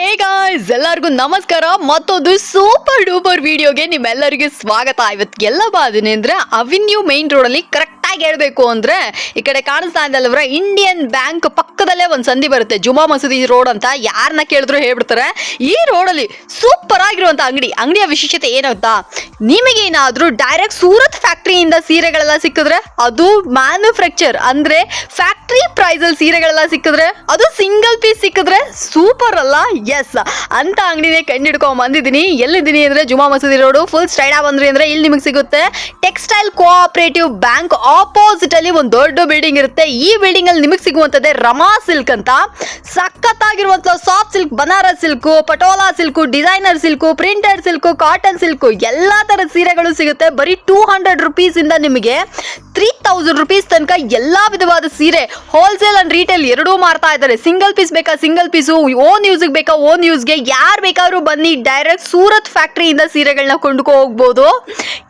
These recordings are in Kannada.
ಹೇ ಗಾಯ್ಸ್ ಎಲ್ಲರಿಗೂ ನಮಸ್ಕಾರ. ಮತ್ತೊಂದು ಸೂಪರ್ ಡೂಪರ್ ವಿಡಿಯೋಗೆ ನಿಮ್ಮೆಲ್ಲರಿಗೂ ಸ್ವಾಗತ. ಇವತ್ತು ಎಲ್ಲ ಬಾದಿನಿ ಅಂದ್ರೆ ಅವಿನ್ಯೂ ಮೈನ್ ರೋಡ್ ಅಲ್ಲಿ ಕರೆಕ್ಟ್ ಆಗಿ ಹೇಳ್ಬೇಕು ಅಂದ್ರೆ ಈ ಕಡೆ ಕಾಣಿಸ್ತಾ ಇದ್ದಲ್ವರ ಇಂಡಿಯನ್ ಬ್ಯಾಂಕ್ ಪಕ್ಕದಲ್ಲೇ ಒಂದು ಸಂಧಿ ಬರುತ್ತೆ, ಜುಮಾ ಮಸೂದಿ ರೋಡ್ ಅಂತ. ಯಾರನ್ನ ಕೇಳಿದ್ರು ಹೇಳ್ಬಿಡ್ತಾರೆ. ಈ ರೋಡಲ್ಲಿ ಸೂಪರ್ ಆಗಿರುವಂತ ಅಂಗಡಿ, ಅಂಗಡಿಯ ವಿಶೇಷತೆ ಏನಂತ ನಿಮಗೇನಾದರೂ ಡೈರೆಕ್ಟ್ ಸೂರತ್ ಫ್ಯಾಕ್ಟ್ರಿಯಿಂದ ಸೀರೆಗಳೆಲ್ಲ ಸಿಕ್ಕಿದ್ರೆ ಅದು ಮ್ಯಾನುಫ್ಯಾಕ್ಚರ್ ಅಂದ್ರೆ ಫ್ಯಾಕ್ಟ್ರಿ ಪ್ರೈಸ್ ಅಲ್ಲಿ ಸೀರೆಗಳೆಲ್ಲ ಸಿಕ್ಕಿದ್ರೆ ಅದು ಸಿಂಗಲ್ ಪೀಸ್ ಸಿಕ್ಕಿದ್ರೆ ಸೂಪರ್ ಅಲ್ಲ? ಎಸ್ ಅಂತ ಅಂಗಡಿನೇ ಕಂಡಿಡ್ಕೊಂಡ್ ಬಂದಿದ್ದೀನಿ. ಎಲ್ಲಿದ್ದೀನಿ ಅಂದ್ರೆ Juma Masjid road full street ಬಂದ್ರಿ ಅಂದ್ರೆ ಇಲ್ಲಿ ನಿಮಗೆ ಸಿಗುತ್ತೆ. ಟೆಕ್ಸ್ಟೈಲ್ ಕೋಆಪರೇಟಿವ್ ಬ್ಯಾಂಕ್ ಆಪೋಸಿಟ್ ಅಲ್ಲಿ ಒಂದು ದೊಡ್ಡ ಬಿಲ್ಡಿಂಗ್ ಇರುತ್ತೆ. ಈ ಬಿಲ್ಡಿಂಗ್ ಅಲ್ಲಿ ನಿಮಗೆ ಸಿಗುವಂತದ್ದೇ ರಮಾ ಸಿಲ್ಕ್ ಅಂತ. ಸಖತ್ತಾಗಿರುವಂತ soft silk Banaras silk Patola silk designer silk printed silk cotton silk ಎಲ್ಲಾ ತರದ ಸೀರೆಗಳು ಸಿಗುತ್ತೆ. ಬರೀ ಟೂ ಹಂಡ್ರೆಡ್ ರುಪೀಸ್ ಇಂದ ನಿಮಗೆ ತ್ರೀ ತೌಸಂಡ್ ರುಪೀಸ್ ತನಕ ಎಲ್ಲಾ ವಿಧವಾದ ಸೀರೆ ಹೋಲ್ಸೇಲ್ ಅಂಡ್ ರೀಟೇಲ್ ಎರಡೂ ಮಾರ್ತಾ ಇದ್ದಾರೆ. ಸಿಂಗಲ್ ಪೀಸ್ ಬೇಕಾ ಸಿಂಗಲ್ ಪೀಸು ಓನ್ ಯೂಸ್ಗೆ ಬೇಕಾ ಓನ್ ಯೂಸ್ಗೆ ಯಾರು ಬೇಕಾದ್ರೂ ಬನ್ನಿ ಡೈರೆಕ್ಟ್ ಸೂರತ್ ಫ್ಯಾಕ್ಟ್ರಿಯಿಂದ ಸೀರೆಗಳನ್ನ ಕೊಂಡ್ಕೊ ಹೋಗ್ಬೋದು.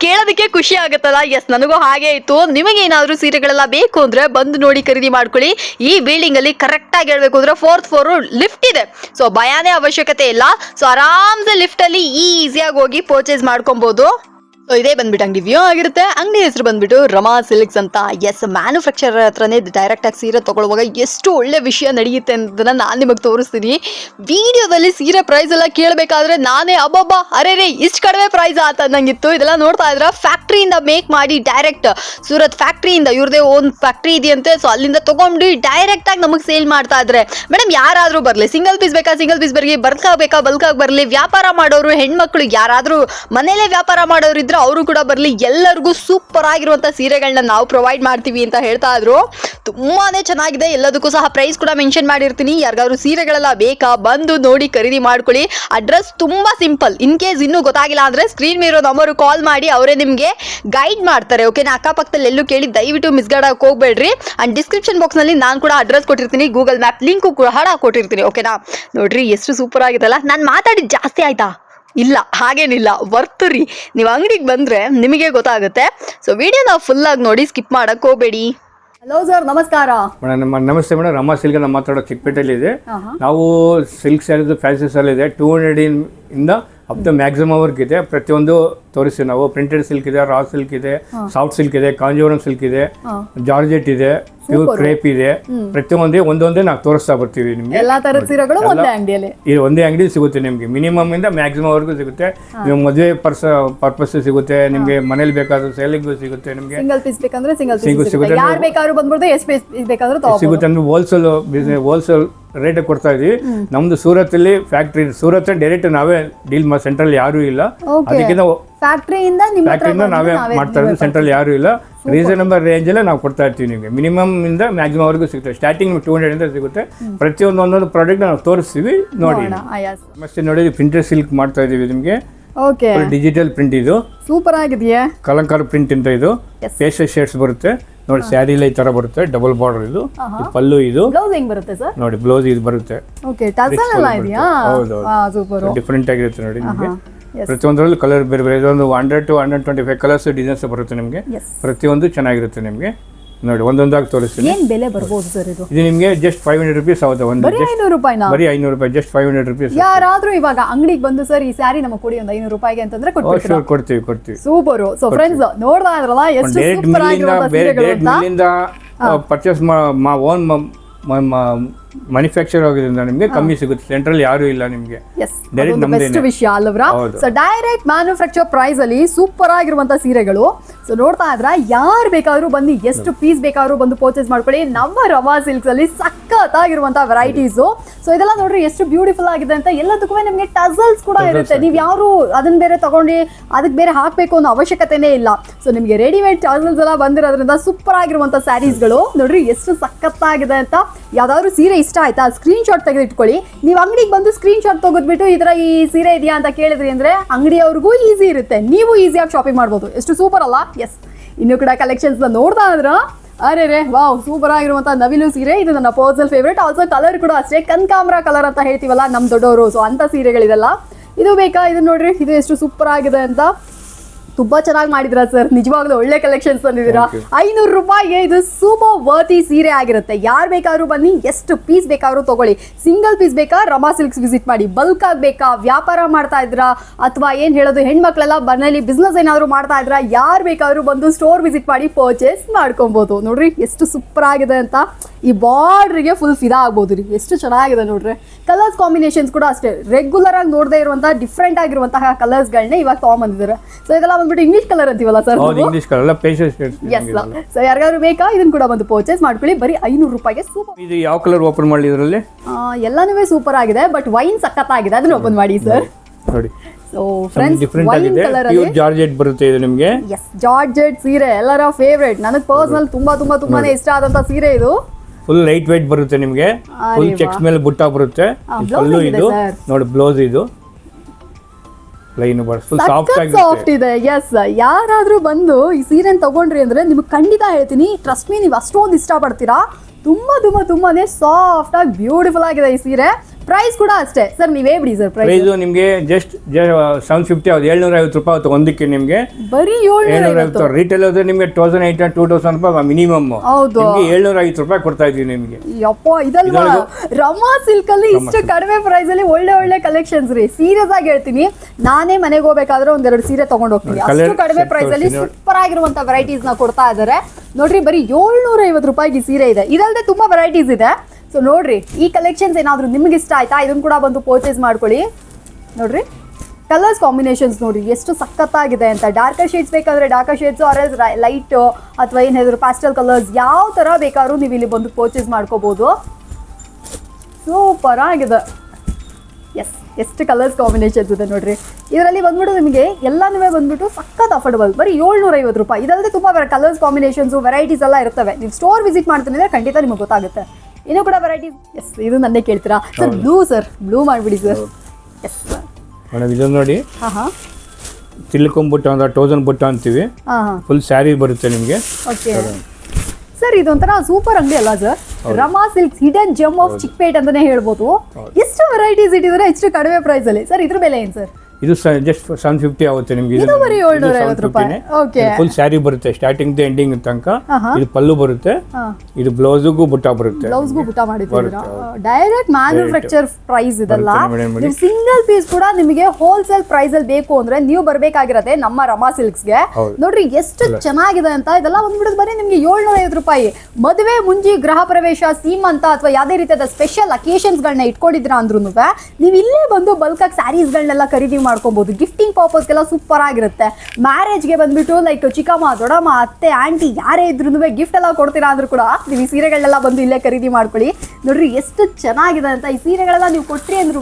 ಕೇಳೋದಕ್ಕೆ ಖುಷಿ ಆಗುತ್ತಲ್ಲ? ಎಸ್ ನನಗೂ ಹಾಗೆ ಇತ್ತು. ನಿಮಗೇನಾದ್ರೂ ಸೀರೆಗಳೆಲ್ಲ ಬೇಕು ಅಂದ್ರೆ ಬಂದು ನೋಡಿ ಖರೀದಿ ಮಾಡ್ಕೊಳ್ಳಿ. ಈ ಬಿಲ್ಡಿಂಗ್ ಅಲ್ಲಿ ಕರೆಕ್ಟ್ ಆಗಿ ಹೇಳ್ಬೇಕು ಅಂದ್ರೆ ಫೋರ್ತ್ ಫ್ಲೋರ್ ಲಿಫ್ಟ್ ಇದೆ. ಸೊ ಭಯಾನೇ ಅವಶ್ಯಕತೆ ಇಲ್ಲ. ಸೊ ಆರಾಮ್ಸೆ ಲಿಫ್ಟ್ ಅಲ್ಲಿ ಈಸಿಯಾಗಿ ಹೋಗಿ ಪರ್ಚೇಸ್ ಮಾಡ್ಕೊಬಹುದು ಸೊ ಇದೇ ಬಂದ್ಬಿಟ್ಟು ಅಂಗಡಿ ವ್ಯೂ ಆಗಿರುತ್ತೆ. ಅಂಗಡಿ ಹೆಸರು ಬಂದ್ಬಿಟ್ಟು ರಮಾ ಸಿಲ್ಕ್ಸ್ ಅಂತ. ಎಸ್ ಮ್ಯಾನುಫ್ಯಾಕ್ಚರ್ ಹತ್ರನೇ ಡೈರೆಕ್ಟ್ ಆಗಿ ಸೀರೆ ತಗೊಳ್ಳುವಾಗ ಎಷ್ಟು ಒಳ್ಳೆ ವಿಷಯ ನಡೆಯುತ್ತೆ ಅಂತ ನಾನು ನಿಮಗೆ ತೋರಿಸ್ತೀನಿ. ವಿಡಿಯೋದಲ್ಲಿ ಸೀರೆ ಪ್ರೈಸ್ ಎಲ್ಲ ಕೇಳಬೇಕಾದ್ರೆ ನಾನೇ ಅಬ್ಬಬ್ಬ ಅರೆ ರೇ ಇಷ್ಟು ಕಡಿಮೆ ಪ್ರೈಸ್ ಆತ ನಂಗಿತ್ತು ಇದೆಲ್ಲ ನೋಡ್ತಾ ಇದ್ರ ಫ್ಯಾಕ್ಟ್ರಿಯಿಂದ ಮೇಕ್ ಮಾಡಿ ಡೈರೆಕ್ಟ್ ಸೂರತ್ ಫ್ಯಾಕ್ಟ್ರಿಯಿಂದ ಇವ್ರದೇ ಓನ್ ಫ್ಯಾಕ್ಟ್ರಿ ಇದೆಯಂತೆ. ಸೊ ಅಲ್ಲಿಂದ ತಗೊಂಡು ಡೈರೆಕ್ಟ್ ಆಗಿ ನಮಗೆ ಸೇಲ್ ಮಾಡ್ತಾ ಇದ್ರೆ. ಮೇಡಮ್ ಯಾರಾದರೂ ಬರಲಿ ಸಿಂಗಲ್ ಪೀಸ್ ಬೇಕಾ ಸಿಂಗಲ್ ಪೀಸ್ ಬರಲಿ ಬಲ್ಕಾಗ್ ಬೇಕಾ ಬಲ್ಕಾಗಿ ಬರಲಿ, ವ್ಯಾಪಾರ ಮಾಡೋರು ಹೆಣ್ಮಕ್ಳು ಯಾರಾದರೂ ಮನೇಲೆ ವ್ಯಾಪಾರ ಮಾಡೋರು ಇದ್ರೆ ಅವರು ಕೂಡ ಬರಲಿ. ಎಲ್ಲರಿಗೂ ಸೂಪರ್ ಆಗಿರುವಂಥ ಸೀರೆಗಳನ್ನ ನಾವು ಪ್ರೊವೈಡ್ ಮಾಡ್ತೀವಿ ಅಂತ ಹೇಳ್ತಾ ಇದ್ರು. ತುಂಬಾನೇ ಚೆನ್ನಾಗಿದೆ. ಎಲ್ಲದಕ್ಕೂ ಸಹ ಪ್ರೈಸ್ ಕೂಡ ಮೆನ್ಷನ್ ಮಾಡಿರ್ತೀನಿ. ಯಾರಿಗಾದ್ರು ಸೀರೆಗಳೆಲ್ಲ ಬೇಕಾ ಬಂದು ನೋಡಿ ಖರೀದಿ ಮಾಡ್ಕೊಳ್ಳಿ. ಅಡ್ರೆಸ್ ತುಂಬಾ ಸಿಂಪಲ್ ಇನ್ ಕೇಸ್ ಇನ್ನೂ ಗೊತ್ತಾಗಿಲ್ಲ ಅಂದ್ರೆ ಸ್ಕ್ರೀನ್ ಮೇಲಿರೋ ನಂಬರ್ ಕಾಲ್ ಮಾಡಿ ಅವರೇ ನಿಮಗೆ ಗೈಡ್ ಮಾಡ್ತಾರೆ. ಓಕೆನಾ ಅಕ್ಕಪಕ್ಕದಲ್ಲಿ ಎಲ್ಲೂ ಕೇಳಿ ದಯವಿಟ್ಟು ಮಿಸ್ಗಾಡಕ್ಕೆ ಹೋಗ್ಬೇಡ್ರಿ. ಅಂಡ್ ಡಿಸ್ಕ್ರಿಪ್ಷನ್ ಬಾಕ್ಸ್ನಲ್ಲಿ ನಾನು ಕೂಡ ಅಡ್ರೆಸ್ ಕೊಟ್ಟಿರ್ತೀನಿ. ಗೂಗಲ್ ಮ್ಯಾಪ್ ಲಿಂಕು ಕೂಡ ಕೊಟ್ಟಿರ್ತೀನಿ. ಓಕೆನಾ ನೋಡ್ರಿ, ಎಷ್ಟು ಸೂಪರ್ ಆಗಿದೆಲ್ಲ ನಾನು ಮಾತಾಡಿದ್ದು ಜಾಸ್ತಿ ಆಯ್ತಾ? ಇಲ್ಲ ಹಾಗೇನಿಲ್ಲ. ವರ್ತ್ ರೀ. ನೀವು ಅಂಗಡಿಗೆ ಬಂದರೆ ನಿಮಗೆ ಗೊತ್ತಾಗುತ್ತೆ. ಸೊ ವಿಡಿಯೋನ ಫುಲ್ಲಾಗಿ ನೋಡಿ ಸ್ಕಿಪ್ ಮಾಡಕ್ಕೆ ಹೋಗಬೇಡಿ. ಹಲೋ ಸರ್ ನಮಸ್ಕಾರ. ಮೇಡಮ್ ನಮ್ಮ ನಮಸ್ತೆ ಮೇಡಮ್. ರಮಾ ಸಿಲ್ಕ್ ನಾವು ಮಾತಾಡೋ ಚಿಕ್ಕಪೇಟೆಯಲ್ಲಿ ಇದೆ. ನಾವು ಸಿಲ್ಕ್ ಸ್ಯಾರೀಸ್ ಫ್ಯಾನ್ಸಿ ಸ್ಯಾಲ್ ಇದೆ. ಟೂ ಹಂಡ್ರೆಡ್ ಇಂದ ಅಪ್ ದ ಮ್ಯಾಕ್ಸಿಮಮ್ ವರ್ಕ್ ಇದೆ. ಪ್ರತಿಯೊಂದು ತೋರಿಸ್ತೀವಿ ನಾವು. ಪ್ರಿಂಟೆಡ್ ಸಿಲ್ಕ್ ಇದೆ ರಾ ಸಿಲ್ಕ್ ಇದೆ ಸಾಫ್ಟ್ ಸಿಲ್ಕ್ ಇದೆ ಕಾಂಜೀವರಂ ಸಿಲ್ಕ್ ಇದೆ ಜಾರ್ಜೆಟ್ ಇದೆ. ಪ್ಯೂರ್ ಕ್ರೇಪ್ ಇದೆ. ಪ್ರತಿಯೊಂದೇ ಒಂದೊಂದೇ ನಾವು ತೋರಿಸ್ತಾ ಬರ್ತೀವಿ ನಿಮಗೆ. ಎಲ್ಲಾ ತರದ ಸೀರೆಗಳು ಒಂದೇ ಅಂಗಡಿಯಲ್ಲಿ. ಇದು ಒಂದೇ ಅಂಗಡಿ ಸಿಗುತ್ತೆ ನಿಮಗೆ. ಮಿನಿಮಮ್ ಇಂದ ಮ್ಯಾಕ್ಸಿಮಮ್ ವರೆಗೂ ಸಿಗುತ್ತೆ. ನೀವು ಮದುವೆ ಪರ್ಸ ಪರ್ಪಸ್ ಸಿಗುತ್ತೆ ನಿಮಗೆ ಮನೇಲಿ ಬೇಕಾದ ಸೇಲಿಂಗ್ ಸಿಗುತ್ತೆ ನಿಮಗೆ. ಸಿಂಗಲ್ ಪೀಸ್ ಬೇಕಂದ್ರೆ ಸಿಂಗಲ್ ಸಿಗು- ಪೀಸ್ ಸಿಗುತ್ತೆ. ಯಾರು ಬೇಕಾದ್ರೂ ಬಂದ್ಬಿಡ್ದು ಎಷ್ಟು ಪೀಸ್ ಬೇಕಾದ್ರೂ ಸಿಗುತ್ತೆ ಅಂದ್ರೆ ಹೋಲ್ಸೇಲ್ ಬಿಸ್ನೆಸ್ ಹೋಲ್ಸೇಲ್ ರೇಟ್ ಕೊಡ್ತಾ ಇದೀವಿ. ನಮ್ದು ಸೂರತ್ ಅಲ್ಲಿ ಫ್ಯಾಕ್ಟ್ರಿ ಸೂರತ್ ಡೈರೆಕ್ಟ್ ನಾವೇ ಡೀಲ್ ಮಾ ಸೆಂಟ್ರಲ್ ಯಾರು ಇಲ್ಲ. ಅದಕ್ಕಿಂತ ಫ್ಯಾಕ್ಟ್ರಿಯಿಂದ ಫ್ಯಾಕ್ಟ್ರಿಯಿಂದ ನಾವೇ ಮಾಡ್ತಾ ಇರೋದು ಸೆಂಟ್ರಲ್ ಯಾರು ಇಲ್ಲ. ರೀಸನಬಲ್ ರೇಂಜಲ್ಲೇ ನಾವು ಕೊಡ್ತಾ ಇರ್ತೀವಿ ನಿಮಗೆ. ಮಿನಿಮಮ್ ಇಂದ ಮ್ಯಾಕ್ಸಿಮಮ್ ವರೆಗೂ ಸಿಗುತ್ತೆ. ಸ್ಟಾರ್ಟಿಂಗ್ ಟೂ ಹಂಡ್ರೆಡ್ ಇಂದ ಸಿಗುತ್ತೆ. ಪ್ರತಿಯೊಂದು ಒಂದೊಂದು ಪ್ರಾಡಕ್ಟ್ ನಾವು ತೋರಿಸ್ತೀವಿ ನೋಡಿ. ಮತ್ತೆ ನೋಡಿ ಪ್ರಿಂಟರ್ ಸಿಲ್ಕ್ ಮಾಡ್ತಾ ಇದೀವಿ ನಿಮಗೆ. ಓಕೆ ಡಿಜಿಟಲ್ ಪ್ರಿಂಟ್ ಇದು. ಸೂಪರ್ ಆಗಿದೆಯಾ? ಕಲಂಕಾರ ಪ್ರಿಂಟ್ ಅಂತ ಇದು. ಪೇಸ್ಟಲ್ ಶೇಡ್ಸ್ ಬರುತ್ತೆ. ನೋಡಿ ಸ್ಯಾರಿ ಈ ತರ ಬರುತ್ತೆ. ಡಬಲ್ ಬಾರ್ಡರ್ ಇದು. ಪಲ್ಲು ಇದು. ಬ್ಲೌಸ್ ಹೆಂಗ್ ಬರುತ್ತೆ ಸರ್ ನೋಡಿ ಬ್ಲೌಸ್ ಇದು ಬರುತ್ತೆ. ಓಕೆ ಟಸಲ್ ಎಲ್ಲ ಇದೆಯಾ? ಹೌದು ಸೂಪರ್ ಡಿಫ್ರೆಂಟ್ ಆಗಿರುತ್ತೆ ನೋಡಿ ನಿಮಗೆ. ಪ್ರತಿಯೊಂದರಲ್ಲೂ ಕಲರ್ ಬೇರೆ ಬೇರೆ ಇದೊಂದು hundred to hundred twenty five colours designs ಬರುತ್ತೆ ನಿಮಗೆ. ಪ್ರತಿಯೊಂದು ಚೆನ್ನಾಗಿರುತ್ತೆ ನಿಮಗೆ. ನೋಡಿ ಒಂದೊಂದಾಗಿ ತೋರಿಸ್ತೀನಿ. ಏನ್ ಬೆಲೆ ಬರ್ಬೋದು ಸರ್ ಇದು? ಇದು ನಿಮಗೆ ಜಸ್ಟ್ ಫೈವ್ ಹಂಡ್ರೆಡ್ ರುಪೀಸ್ ಆಗುತ್ತೆ ಒಂದು ಬರೀ ಐನೂರು ರೂಪಾಯಿ ಬರೀ ಐನೂರು ರೂಪಾಯಿ ಜಸ್ಟ್ ಫೈವ್ ಹಂಡ್ರೆಡ್ ರುಪೀಸ್ ಯಾರಾದ್ರೂ ಇವಾಗ ಅಂಗಡಿಗೆ ಬಂದು ಸರ್ ಈ ಸ್ಯಾರಿ ನಮ್ಮ ಕೊಡಿ ಒಂದು ಐನೂರು ರೂಪಾಯಿಗೆ ಅಂತಂದ್ರೆ ಕೊಡ್ತೀವಿ ಶೂರ್ ಕೊಡ್ತೀವಿ ಕೊಡ್ತೀವಿ. ಸೂಪರ್ ಸೊ ಫ್ರೆಂಡ್ಸ್ ನೋಡ್ತಾ ಇದ್ರಲ್ಲ ಎಷ್ಟು ಸೂಪರ್ ಆಗಿರೋ ಪರ್ಚೇಸ್ ಮಾ ಓನ್ ಮ್ಯಾನುಫ್ಯಾಕ್ಚರ್ ಆಗೋದ್ರಿಂದ ನಿಮಗೆ ಕಮ್ಮಿ ಸಿಗುತ್ತೆ. ಸೆಂಟ್ರಲ್ ಯಾರು ಇಲ್ಲ ನಿಮಗೆ. ನಮ್ದೇನೆ. ವಿಷಯ ಅಲ್ವರ. ಸೊ ಡೈರೆಕ್ಟ್ ಮ್ಯಾನುಫ್ಯಾಕ್ಚರ್ ಪ್ರೈಸ್ ಅಲ್ಲಿ ಸೂಪರ್ ಆಗಿರುವಂತಹ ಸೀರೆಗಳು. ಸೊ ನೋಡ್ತಾ ಇದ್ರ ಯಾರು ಬೇಕಾದರೂ ಬನ್ನಿ ಎಷ್ಟು ಪೀಸ್ ಬೇಕಾದ್ರೂ ಬಂದು ಪರ್ಚೇಸ್ ಮಾಡ್ಕೊಳ್ಳಿ. ನಮ್ಮ ರವಾ ಸಿಲ್ಕ್ಸ್ ಅಲ್ಲಿ ಸಖತ್ತಾಗಿರುವಂತ ವೆರೈಟೀಸ್ ಸೊ ಇದೆಲ್ಲ ನೋಡ್ರಿ ಎಷ್ಟು ಬ್ಯೂಟಿಫುಲ್ ಆಗಿದೆ ಅಂತ. ಎಲ್ಲದಕ್ಕೂ ನಿಮಗೆ ಟಸಲ್ಸ್ ಕೂಡ ಇರುತ್ತೆ. ನೀವು ಯಾರು ಅದನ್ನ ಬೇರೆ ತಗೊಂಡು ಅದಕ್ಕೆ ಬೇರೆ ಹಾಕ್ಬೇಕು ಅನ್ನೋ ಅವಶ್ಯಕತೆನೇ ಇಲ್ಲ. ಸೊ ನಿಮಗೆ ರೆಡಿಮೇಡ್ ಟಸಲ್ಸ್ ಎಲ್ಲ ಬಂದಿರೋದ್ರಿಂದ ಸೂಪರ್ ಆಗಿರುವಂತ ಸ್ಯಾರೀಸ್ಗಳು ನೋಡ್ರಿ ಎಷ್ಟು ಸಖತ್ತಾಗಿದೆ ಅಂತ. ಯಾವ್ದಾದ್ರು ಸೀರೆ ಇಷ್ಟ ಆಯ್ತಾ? ಸ್ಕ್ರೀನ್ ಶಾಟ್ ತೆಗೆದಿಟ್ಕೊಳ್ಳಿ. ನೀವು ಅಂಗಡಿಗೆ ಬಂದು ಸ್ಕ್ರೀನ್ ಶಾಟ್ ತೆಗೆದ್ಬಿಟ್ಟು ಈ ತರ ಈ ಸೀರೆ ಇದೆಯಾ ಅಂತ ಕೇಳಿದ್ರಿ ಅಂದ್ರೆ ಅಂಗಡಿಯವ್ರಿಗೂ ಈಸಿ ಇರುತ್ತೆ. ನೀವು ಈಸಿಯಾಗಿ ಶಾಪಿಂಗ್ ಮಾಡ್ಬೋದು. ಎಷ್ಟು ಸೂಪರ್ ಅಲ್ಲ? ಎಸ್ ಇನ್ನು ಕೂಡ ಕಲೆಕ್ಷನ್ಸ್ನ ನೋಡ್ತಾ ಇದ್ರ ಅರೆ ರೇ, ವಾವ್ ಸೂಪರ್ ಆಗಿರುವಂತ ನವಿಲು ಸೀರೆ. ಇದು ನನ್ನ ಪರ್ಸನಲ್ ಫೇವ್ರೇಟ್ ಆಲ್ಸೋ ಕಲರ್ ಕೂಡ ಅಷ್ಟೇ. ಕನಕಾಂಬ್ರ ಕಲರ್ ಅಂತ ಹೇಳ್ತೀವಲ್ಲ ನಮ್ಮ ದೊಡ್ಡವರು ಸೊ ಅಂತ ಸೀರೆಗಳಿದೆಲ್ಲ. ಇದು ಬೇಕಾ? ಇದು ನೋಡ್ರಿ, ಇದು ಎಷ್ಟು ಸೂಪರ್ ಆಗಿದೆ ಅಂತ. ತುಂಬಾ ಚೆನ್ನಾಗಿ ಮಾಡಿದ್ರ ಸರ್ ನಿಜವಾಗ್ಲೂ ಒಳ್ಳೆ ಕಲೆಕ್ಷನ್ಸ್ ತಂದಿದ್ದೀರಾ ಐನೂರು ರೂಪಾಯಿಗೆ ಇದು ಸೂಪರ್ ವರ್ತಿ ಸೀರೆ ಆಗಿರುತ್ತೆ. ಯಾರು ಬೇಕಾದ್ರೂ ಬನ್ನಿ ಎಷ್ಟು ಪೀಸ್ ಬೇಕಾದ್ರೂ ತಗೊಳ್ಳಿ. ಸಿಂಗಲ್ ಪೀಸ್ ಬೇಕಾ? ರಮಾ ಸಿಲ್ಕ್ಸ್ ವಿಸಿಟ್ ಮಾಡಿ. ಬಲ್ಕ್ ಆಗ್ಬೇಕಾ ವ್ಯಾಪಾರ ಮಾಡ್ತಾ ಇದ್ರಾ ಅಥವಾ ಏನ್ ಹೇಳೋದು? ಹೆಣ್ಮಕ್ಳೆಲ್ಲ ಮನೇಲಿ ಬಿಸ್ನೆಸ್ ಏನಾದ್ರು ಮಾಡ್ತಾ ಇದ್ರಾ ಯಾರು ಬೇಕಾದ್ರೂ ಬಂದು ಸ್ಟೋರ್ ವಿಸಿಟ್ ಮಾಡಿ ಪರ್ಚೇಸ್ ಮಾಡ್ಕೊಬಹುದು ನೋಡ್ರಿ ಎಷ್ಟು ಸೂಪರ್ ಆಗಿದೆ ಅಂತ. ಈ ಬಾರ್ಡ್ರಿಗೆ ಫುಲ್ ಫಿದಾ ಆಗ್ಬೋದು ರೀ. ಎಷ್ಟು ಚೆನ್ನಾಗಿದೆ ನೋಡ್ರಿ. ಕಲರ್ಸ್ ಕಾಂಬಿನೇಷನ್ಸ್ ಕೂಡ ಅಷ್ಟೇ. ರೆಗ್ಯುಲರ್ ಆಗಿ ನೋಡದೇ ಇರುವಂತಹ ಡಿಫ್ರೆಂಟ್ ಆಗಿರುವಂತಹ ಕಲರ್ಸ್ಗಳನ್ನೇ ಇವಾಗ ತಗೊಂಬಂದಿದ್ದಾರೆ ಸೊ ಇದೆಲ್ಲ ಬಂದ್ಬಿಟ್ಟು ಇಂಗ್ಲಿಷ್ ಕಲರ್ ಅಂತೀವಲ್ಲ sir English colour patience yes so ಯಾರಿಗಾದ್ರು ಬೇಕಾ? ಇದನ್ನ ಕೂಡ ಬಂದು ಪರ್ಚೇಸ್ ಮಾಡ್ಕೊಳ್ಳಿ. ಬರೀ ಐನೂರು ರೂಪಾಯಿಗೆ ಸೂಪರ್ ಇದು ಯಾವ ಕಲರ್ ಓಪನ್ ಮಾಡಲಿ ಇದರಲ್ಲಿ? ಎಲ್ಲನೂ ಸೂಪರ್ ಆಗಿದೆ ಬಟ್ ವೈನ್ ಸಖತ್ತಾಗಿದೆ. ಅದನ್ನ ಓಪನ್ ಮಾಡಿ ಸರ್ ನೋಡಿ. So friends wine colour georgette ಬರುತ್ತೆ ಇದು ನಿಮಗೆ. ಎಸ್ ಜಾರ್ಜೆಟ್ ಸೀರೆ ಎಲ್ಲರ ಫೇವರೇಟ್ ನನಗೆ ಪರ್ಸನಲ್ ತುಂಬಾ ತುಂಬಾ ತುಂಬಾನೇ ಇಷ್ಟ ಆದಂತ ಸೀರೆ ಇದು. ಫುಲ್ ಲೈಟ್ weight ಬರುತ್ತೆ ನಿಮಗೆ. ಫುಲ್. ಚೆಕ್ಸ್ ಮೇಲೆ ಬುಟ್ಟ ಬರುತ್ತೆ. ಆ, ಇದು? ನೋಡಿ ಬ್ಲೌಸ್ ಇದು. ಲೈನ್ ಸಾಫ್ಟ್ ಸಾಫ್ಟ್ ಇದೆ. ಎಸ್ ಯಾರಾದ್ರೂ ಬಂದು ಈ ಸೀರೆನ್ ತಗೊಂಡ್ರಿ ಅಂದ್ರೆ ನಿಮ್ಗೆ ಖಂಡಿತ ಹೇಳ್ತೀನಿ. ಟ್ರಸ್ಟ್ ಮೀ ನೀವು ಅಷ್ಟೊಂದು ಇಷ್ಟಪಡ್ತೀರಾ? ತುಂಬಾ ತುಂಬಾ ತುಂಬಾನೇ ಸಾಫ್ಟ್ ಆಗಿ ಬ್ಯೂಟಿಫುಲ್ ಆಗಿದೆ ಈ ಸೀರೆ. ಪ್ರೈಸ್ ಕೂಡ ಅಷ್ಟೇ. ಸರ್ ನೀವೇ ಬಿಡಿ ಸರ್ ಪ್ರೈಸ್ ಪ್ರೈಸ್ ನಿಮಗೆ ಜಸ್ಟ್ ಸೆವೆನ್ ಫಿಫ್ಟಿ ಆಗುತ್ತೆ ಏಳ್ನೂರ ಐವತ್ತು ರೂಪಾಯಿ ಆಗುತ್ತೆ ಒಂದಕ್ಕೆ ನಿಮಗೆ. ಬರೀ ಏಳ್ನೂರ ಐವತ್ತು ರಿಟೇಲ್ ಹೋದ್ರೆ ನಿಮಗೆ ತೌಸಂಡ್ ಏಟ್ ಟೂ ತೌಸಂಡ್ ರೂಪಾಯಿ ಮಿನಿಮಮ್ ಹೌದು. ನಿಮಗೆ ಏಳ್ನೂರ ಐವತ್ತು ರೂಪಾಯಿ ಕೊಡ್ತಾ ಇದೀವಿ ನಿಮಗೆ. ಯಪ್ಪ ಇದಲ್ವಾ? ರಮಾ ಸಿಲ್ಕ್ ಅಲ್ಲಿ ಇಷ್ಟು ಕಡಿಮೆ ಪ್ರೈಸ್ ಅಲ್ಲಿ ಒಳ್ಳೆ ಒಳ್ಳೆ ಕಲೆಕ್ಷನ್ಸ್ ರೀ. ಸೀರಿಯಸ್ ಆಗಿ ಹೇಳ್ತೀನಿ. ನಾನೇ ಮನೆಗೆ ಹೋಗ್ಬೇಕಾದ್ರೆ ಒಂದೆರಡು ಸೀರೆ ತಗೊಂಡು ಹೋಗ್ತೀನಿ. ಅಷ್ಟು ಕಡಿಮೆ ಪ್ರೈಸ್ ಅಲ್ಲಿ ಸೂಪರ್ ಆಗಿರುವಂತ ವೆರೈಟೀಸ್ನ ಕೊಡ್ತಾ ಇದ್ದಾರೆ ನೋಡ್ರಿ ಬರೀ ಏಳ್ನೂರ ಐವತ್ತು ರೂಪಾಯಿಗೆ ಸೀರೆ ಇದೆ. ಇದಲ್ಲದೆ ತುಂಬಾ ವೆರೈಟೀಸ್ ಇದೆ. ಸೊ ನೋಡ್ರಿ, ಈ ಕಲೆಕ್ಷನ್ಸ್ ಏನಾದರೂ ನಿಮ್ಗೆ ಇಷ್ಟ ಆಯ್ತಾ? ಇದನ್ನು ಕೂಡ ಬಂದು ಪರ್ಚೇಸ್ ಮಾಡ್ಕೊಳ್ಳಿ. ನೋಡ್ರಿ ಕಲರ್ಸ್ ಕಾಂಬಿನೇಷನ್ಸ್ ನೋಡಿ ಎಷ್ಟು ಸಖತ್ತಾಗಿದೆ ಅಂತ. ಡಾರ್ಕರ್ ಶೇಡ್ಸ್ ಬೇಕಾದ್ರೆ ಡಾರ್ಕರ್ ಶೇಡ್ಸ್ ಎಸ್ ಲೈಟ್ ಅಥವಾ ಏನು ಹೇಳಿದ್ರು ಪ್ಯಾಸ್ಟಲ್ ಕಲರ್ಸ್ ಯಾವ ಥರ ಬೇಕಾದ್ರೂ ನೀವು ಇಲ್ಲಿ ಬಂದು ಪರ್ಚೇಸ್ ಮಾಡ್ಕೋಬೋದು. ಸೂಪರ್ ಆಗಿದೆ. ಎಸ್ ಎಷ್ಟು ಕಲರ್ಸ್ ಕಾಂಬಿನೇಷನ್ಸ್ ಇದೆ ನೋಡ್ರಿ. ಇದರಲ್ಲಿ ಬಂದ್ಬಿಟ್ಟು ನಿಮಗೆ ಎಲ್ಲನೂ ಬಂದ್ಬಿಟ್ಟು ಸಖತ್ ಅಫೋರ್ಡಬಲ್ ಬರೀ ಏಳ್ನೂರ ಐವತ್ತು ರೂಪಾಯಿ. ಇದಲ್ಲದೆ ತುಂಬ ಕಲರ್ಸ್ ಕಾಂಬಿನೇಷನ್ಸ್ ವೆರೈಟೀಸ್ ಎಲ್ಲ ಇರ್ತವೆ. ನೀವು ಸ್ಟೋರ್ ವಿಸಿಟ್ ಮಾಡ್ತೀನಿ ಅಂದ್ರೆ ಖಂಡಿತ ನಿಮಗೆ ಗೊತ್ತಾಗುತ್ತೆ. ಇನ್ನೂ ಕೂಡ ವೆರೈಟಿ ಎಸ್ ಇದು ನನ್ನೇ ಕೇಳ್ತೀರಾ? ಸರ್ ಬ್ಲೂ ಸರ್ ಬ್ಲೂ ಮಾಡಿಬಿಡಿ ಸರ್ ಎಸ್ ಮೇಡಮ್ ಇದನ್ನು ನೋಡಿ. ಹಾಂ ಹಾಂ. ತಿಳ್ಕೊಂಬಿಟ್ಟು ಅಂದ್ರೆ ಟೋಸನ್ ಬುಟ್ಟ ಅಂತೀವಿ. ಹಾಂ ಹಾಂ. ಫುಲ್ ಸ್ಯಾರಿ ಬರುತ್ತೆ ನಿಮಗೆ. ಓಕೆ ಸರ್ ಇದೊಂಥರ ಸೂಪರ್ ಅಂಗಡಿ ಅಲ್ಲ sir Rama silks hidden gem of Chickpet ಅಂತಾನೆ ಹೇಳ್ಬೋದು. ಎಷ್ಟು ವೆರೈಟೀಸ್ ಇಟ್ಟಿದ್ರೆ ಎಷ್ಟು ಕಡಿಮೆ ಪ್ರೈಸ್ ಅಲ್ಲಿ. ಸರ್ ಇದ್ರ ಬೆಲೆ ಏನು ಸರ್ ಇದು ಜಸ್ಟ್ ಸೆವೆನ್ ಫಿಫ್ಟಿ ಆಗುತ್ತೆ ನಿಮ್ಗೆ. ಇದು ಬರೀ 750 ರೂಪಾಯಿ. Okay. ಫುಲ್ ಸ್ಯಾರಿ ಬರುತ್ತೆ ಸ್ಟಾರ್ಟಿಂಗ್ ಎಂಡಿಂಗ್ ತನಕ. ಇದು ಪಲ್ಲು ಬರುತ್ತೆ. ಇದು ಬ್ಲೌಸ್ಗೂ ಬುಟ್ಟ ಬರುತ್ತೆ. ಬ್ಲೌಸ್ಗೂ ಬುಟ್ಟ ಮಾಡಿದ್ದೀರಾ? ಡೈರೆಕ್ಟ್ ಮ್ಯಾನುಫ್ಯಾಕ್ಚರ್ ಪ್ರೈಸ್ ಇದಲ್ಲ. ನೀವು ಸಿಂಗಲ್ ಪೀಸ್ ಕೂಡ ನಿಮಗೆ ಹೋಲ್ಸೇಲ್ ಪ್ರೈಸ್ ಅಲ್ಲಿ ಬೇಕು ಅಂದ್ರೆ ನೀವು ಬರಬೇಕಾಗಿರತ್ತೆ ನಮ್ಮ ರಮಾ ಸಿಲ್ಕ್ಸ್ಗೆ ನೋಡ್ರಿ ಎಷ್ಟು ಚೆನ್ನಾಗಿದೆ ಅಂತ ಇದೆಲ್ಲ ಬಂದ್ಬಿಡೋದು ಬರೀ ನಿಮ್ಗೆ ಏಳ್ನೂರ ಐವತ್ತು ರೂಪಾಯಿ. ಮದುವೆ ಮುಂಜಿ ಗೃಹ ಪ್ರವೇಶ ಸೀಮಂತ ಅಥವಾ ಯಾವುದೇ ರೀತಿಯಾದ ಸ್ಪೆಷಲ್ ಅಕೇಶನ್ಸ್ಗಳನ್ನ ಇಟ್ಕೊಂಡಿದ್ರ ಅಂದ್ರೂ ನೀವು ಇಲ್ಲೇ ಬಂದು ಬಲ್ಕ್ ಬಲ್ಕಾಗಿ ಸ್ಯಾರೀಸ್ಗಳನ್ನೆಲ್ಲ ಖರೀದಿ ಮಾಡ್ಕೊಬಹುದು ಗಿಫ್ಟಿಂಗ್ ಪರ್ಪಸ್ಗೆಲ್ಲ ಸೂಪರ್ ಆಗಿರುತ್ತೆ. ಮ್ಯಾರೇಜ್ಗೆ ಬಂದ್ಬಿಟ್ಟು ಲೈಕ್ ಚಿಕ್ಕಮ್ಮ ದೊಡ್ಡಮ್ಮ ಅತ್ತೆ ಆಂಟಿ ಯಾರೇ ಇದ್ರೂ ಗಿಫ್ಟ್ ಎಲ್ಲ ಕೊಡ್ತೀರಾ ಅಂದ್ರೂ ಕೂಡ ನೀವು ಈ ಸೀರೆಗಳನ್ನೆಲ್ಲ ಬಂದು ಇಲ್ಲೇ ಖರೀದಿ ಮಾಡ್ಕೊಳ್ಳಿ. ನೋಡ್ರಿ ಎಷ್ಟು ಚೆನ್ನಾಗಿದೆ ಅಂತ ಈ ಸೀರೆಗಳೆಲ್ಲ ನೀವು ಕೊಟ್ರಿ ಅಂದ್ರೂ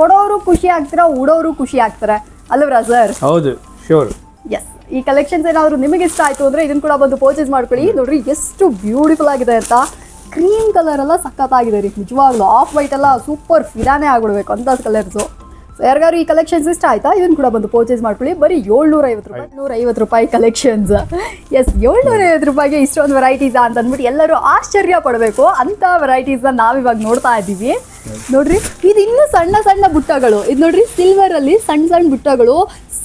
ಕೊಡೋರು ಖುಷಿ ಆಗ್ತೀರಾ ಉಡೋರು ಖುಷಿ ಆಗ್ತಾರೆ. ಅಲ್ವರಾ ಸರ್ ಹೌದು ಶೋರ್ ಎಸ್ ಈ ಕಲೆಕ್ಷನ್ಸ್ ಏನಾದ್ರು ನಿಮಗೆ ಇಷ್ಟ ಆಯ್ತು ಅಂದ್ರೆ ಇದನ್ನ ಕೂಡ ಬಂದು ಪರ್ಚೇಸ್ ಮಾಡ್ಕೊಳ್ಳಿ. ನೋಡ್ರಿ ಎಷ್ಟು ಬ್ಯೂಟಿಫುಲ್ ಆಗಿದೆ ಅಂತ. ಕ್ರೀಮ್ ಕಲರ್ ಎಲ್ಲ ಸಖತ್ತಾಗಿದೆ ರೀ. ನಿಜವಾಗ್ಲೂ ಆಫ್ ವೈಟ್ ಎಲ್ಲ ಸೂಪರ್ ಫಿರಾನೇ ಆಗ್ಬಿಡ್ಬೇಕು ಅಂತ ಕಲರ್ಸು ಯಾರಿಗಾರು ಈ ಕಲೆಕ್ಷನ್ಸ್ ಇಷ್ಟ ಆಯ್ತಾ? ಇದನ್ನು ಕೂಡ ಬಂದು ಪರ್ಚೇಸ್ ಮಾಡ್ಕೊಳ್ಳಿ. ಬರೀ ಏಳ್ನೂರ ಐವತ್ತು ರೂಪಾಯಿ ನೂರ ಐವತ್ತು ರೂಪಾಯಿ ಕಲೆಕ್ಷನ್ಸ್ ಎಸ್ ಏಳ್ನೂರ ಐವತ್ತು ರೂಪಾಯಿಗೆ ಇಷ್ಟೊಂದು ವೆರೈಟೀಸ್ ಅಂತ ಅಂದ್ಬಿಟ್ಟು ಎಲ್ಲರೂ ಆಶ್ಚರ್ಯ ಪಡಬೇಕು. ಅಂತ ವೆರೈಟೀಸ್ನ ನಾವಿವಾಗ ನೋಡ್ತಾ ಇದ್ದೀವಿ. ನೋಡ್ರಿ ಇದು ಇನ್ನೂ ಸಣ್ಣ ಸಣ್ಣ ಬುಟ್ಟಗಳು. ಇದು ನೋಡ್ರಿ ಸಿಲ್ವರ್ ಅಲ್ಲಿ ಸಣ್ಣ ಸಣ್ಣ ಬುಟ್ಟಗಳು.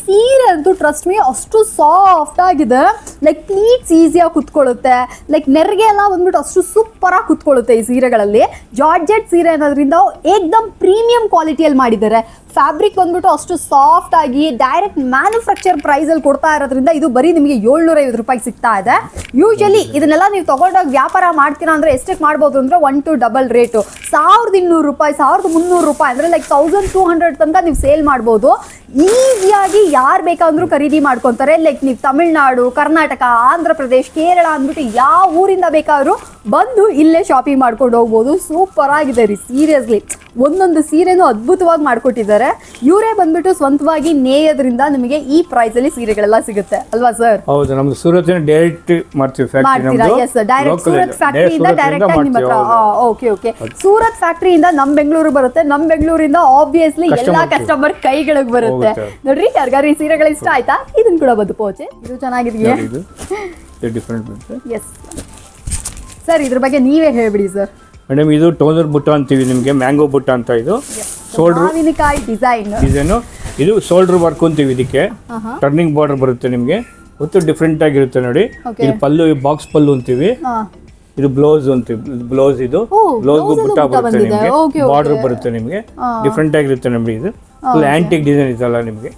ಸೀರೆ ಅಂತೂ ಟ್ರಸ್ಟ್ ಮೀ ಅಷ್ಟು ಸಾಫ್ಟ್ ಆಗಿದೆ. ಲೈಕ್ ಪ್ಲೀಟ್ಸ್ ಈಸಿಯಾಗಿ ಕುತ್ಕೊಳ್ಳುತ್ತೆ. ಲೈಕ್ ನೆರಿಗೆ ಎಲ್ಲ ಬಂದ್ಬಿಟ್ಟು ಅಷ್ಟು ಸೂಪರಾಗಿ ಕುತ್ಕೊಳ್ಳುತ್ತೆ ಈ ಸೀರೆಗಳಲ್ಲಿ. ಜಾರ್ಜೆಟ್ ಸೀರೆ ಅನ್ನೋದ್ರಿಂದ ಏಕ್ದಮ್ ಪ್ರೀಮಿಯಂ ಕ್ವಾಲಿಟಿಯಲ್ಲಿ ಮಾಡಿದ್ದಾರೆ. ಫ್ಯಾಬ್ರಿಕ್ ಬಂದ್ಬಿಟ್ಟು ಅಷ್ಟು ಸಾಫ್ಟ್ ಆಗಿ ಡೈರೆಕ್ಟ್ ಮ್ಯಾನುಫ್ಯಾಕ್ಚರ್ ಪ್ರೈಸಲ್ಲಿ ಕೊಡ್ತಾ ಇರೋದ್ರಿಂದ ಇದು ಬರೀ ನಿಮಗೆ ಏಳ್ನೂರ ಐವತ್ತು ರೂಪಾಯಿ ಸಿಗ್ತಾ ಇದೆ. ಯೂಶಲಿ ಇದನ್ನೆಲ್ಲ ನೀವು ತಗೊಂಡೋಗಿ ವ್ಯಾಪಾರ ಮಾಡ್ತೀರಾ ಅಂದರೆ ಎಷ್ಟಕ್ಕೆ ಮಾಡ್ಬೋದು ಅಂದ್ರೆ ಒನ್ ಟು ಡಬಲ್ ರೇಟು ಸಾವಿರದ ಇನ್ನೂರು ರೂಪಾಯಿ, ಸಾವಿರದ ಮುನ್ನೂರು ರೂಪಾಯಿ ಅಂದ್ರೆ ಲೈಕ್ ತೌಸಂಡ್ ಟೂ ಹಂಡ್ರೆಡ್ ತನಕ ನೀವು ಸೇಲ್ ಮಾಡ್ಬೋದು. ಈಸಿಯಾಗಿ ಯಾರು ಬೇಕಾದ್ರೂ ಖರೀದಿ ಮಾಡ್ಕೊತಾರೆ. ಲೈಕ್ ನೀವು ತಮಿಳ್ನಾಡು, ಕರ್ನಾಟಕ ಆಂಧ್ರ ಪ್ರದೇಶ್ ಕೇರಳ ಅಂದ್ಬಿಟ್ಟು ಯಾವ ಊರಿಂದ ಬೇಕಾದ್ರೂ ಬಂದು ಇಲ್ಲೇ ಶಾಪಿಂಗ್ ಮಾಡ್ಕೊಂಡು ಹೋಗ್ಬೋದು. ಸೂಪರ್ ಆಗಿದೆ ರೀ ಸೀರಿಯಸ್ಲಿ ಒಂದೊಂದು ಸೀರೆನೂ ಅದ್ಭುತವಾಗಿ ಮಾಡ್ಕೊಟ್ಟಿದ್ದಾರೆ. ಇವರೇ ಬಂದ್ಬಿಟ್ಟು ಸ್ವಂತವಾಗಿ ನೇಯೋದ್ರಿಂದ ನಿಮಗೆ ಈ ಪ್ರೈಸ್ ಅಲ್ಲಿ ಸೀರೆಗಳೆಲ್ಲ ಸಿಗುತ್ತೆ. ಅಲ್ವಾ ಸರ್ ಹೌದು ನಮ್ದು ಸೂರತ್ ಡೈರೆಕ್ಟ್ ಮಾಡ್ತೀವಿ ಫ್ಯಾಕ್ಟ್ರಿ ಮಾಡ್ತೀರಾ? ಎಸ್ ಡೈರೆಕ್ಟ್ ಸೂರತ್ ಫ್ಯಾಕ್ಟ್ರಿಯಿಂದ ಡೈರೆಕ್ಟ್ ಆಗಿ ನಿಮ್ಮ ಹತ್ರ ಓಕೆ ಓಕೆ ಸೂರತ್ ಫ್ಯಾಕ್ಟ್ರಿಯಿಂದ ನಮ್ ಬೆಂಗಳೂರು ಬರುತ್ತೆ. ನಮ್ ಬೆಂಗಳೂರಿಂದ ಆಬ್ವಿಯಸ್ಲಿ ಎಲ್ಲಾ. ಕಸ್ಟಮರ್ ಕೈಗಳಿಗೆ ಬರುತ್ತೆ. ನೋಡ್ರಿ ಯಾರಿಗಾರು ಈ ಸೀರೆಗಳು ಇಷ್ಟ ಆಯ್ತಾ? ಇದನ್ನ ಕೂಡ ಬಂದು ಪೋಚೆ. ಇದು ಚೆನ್ನಾಗಿದೆಯಾ? ಡಿಫ್ರೆಂಟ್ ಎಸ್ ಸರ್ ಇದ್ರ ಬಗ್ಗೆ ನೀವೇ ಹೇಳ್ಬಿಡಿ ಸರ್ ಮೇಡಮ್ ಇದು ಟೋನರ್ ಬುಟ್ಟ ಅಂತೀವಿ ನಿಮಗೆ ಮ್ಯಾಂಗೋ ಬುಟ್ಟ ಅಂತ ಇದು. ಶೋಲ್ಡ್ರ್ ಮಾವಿನಕಾಯಿ ಡಿಸೈನ್ ಡಿಸೈನು ಇದು ಶೋಲ್ಡ್ರ್ ವರ್ಕ್ ಅಂತೀವಿ ಇದಕ್ಕೆ. ಟರ್ನಿಂಗ್ ಬಾರ್ಡರ್ ಬರುತ್ತೆ ನಿಮಗೆ. ಮತ್ತು ಡಿಫ್ರೆಂಟ್ ಆಗಿರುತ್ತೆ ನೋಡಿ. ಇದು ಪಲ್ಲು ಬಾಕ್ಸ್ ಪಲ್ಲು ಅಂತೀವಿ. ಇದು ಬ್ಲೌಸ್ ಅಂತೀವಿ ಬ್ಲೌಸ್ ಇದು. ಅಲ್ಲೂ ಬುಟ್ಟ ಬರುತ್ತೆ ನಿಮಗೆ. ಬಾರ್ಡರ್ ಬರುತ್ತೆ ನಿಮಗೆ. ಡಿಫ್ರೆಂಟ್ ಆಗಿರುತ್ತೆ ನಮಗೆ ಇದು. ಫುಲ್ ಆಂಟಿಕ್ ಡಿಸೈನ್ ಇದಲ್ಲ ನಿಮಗೆ.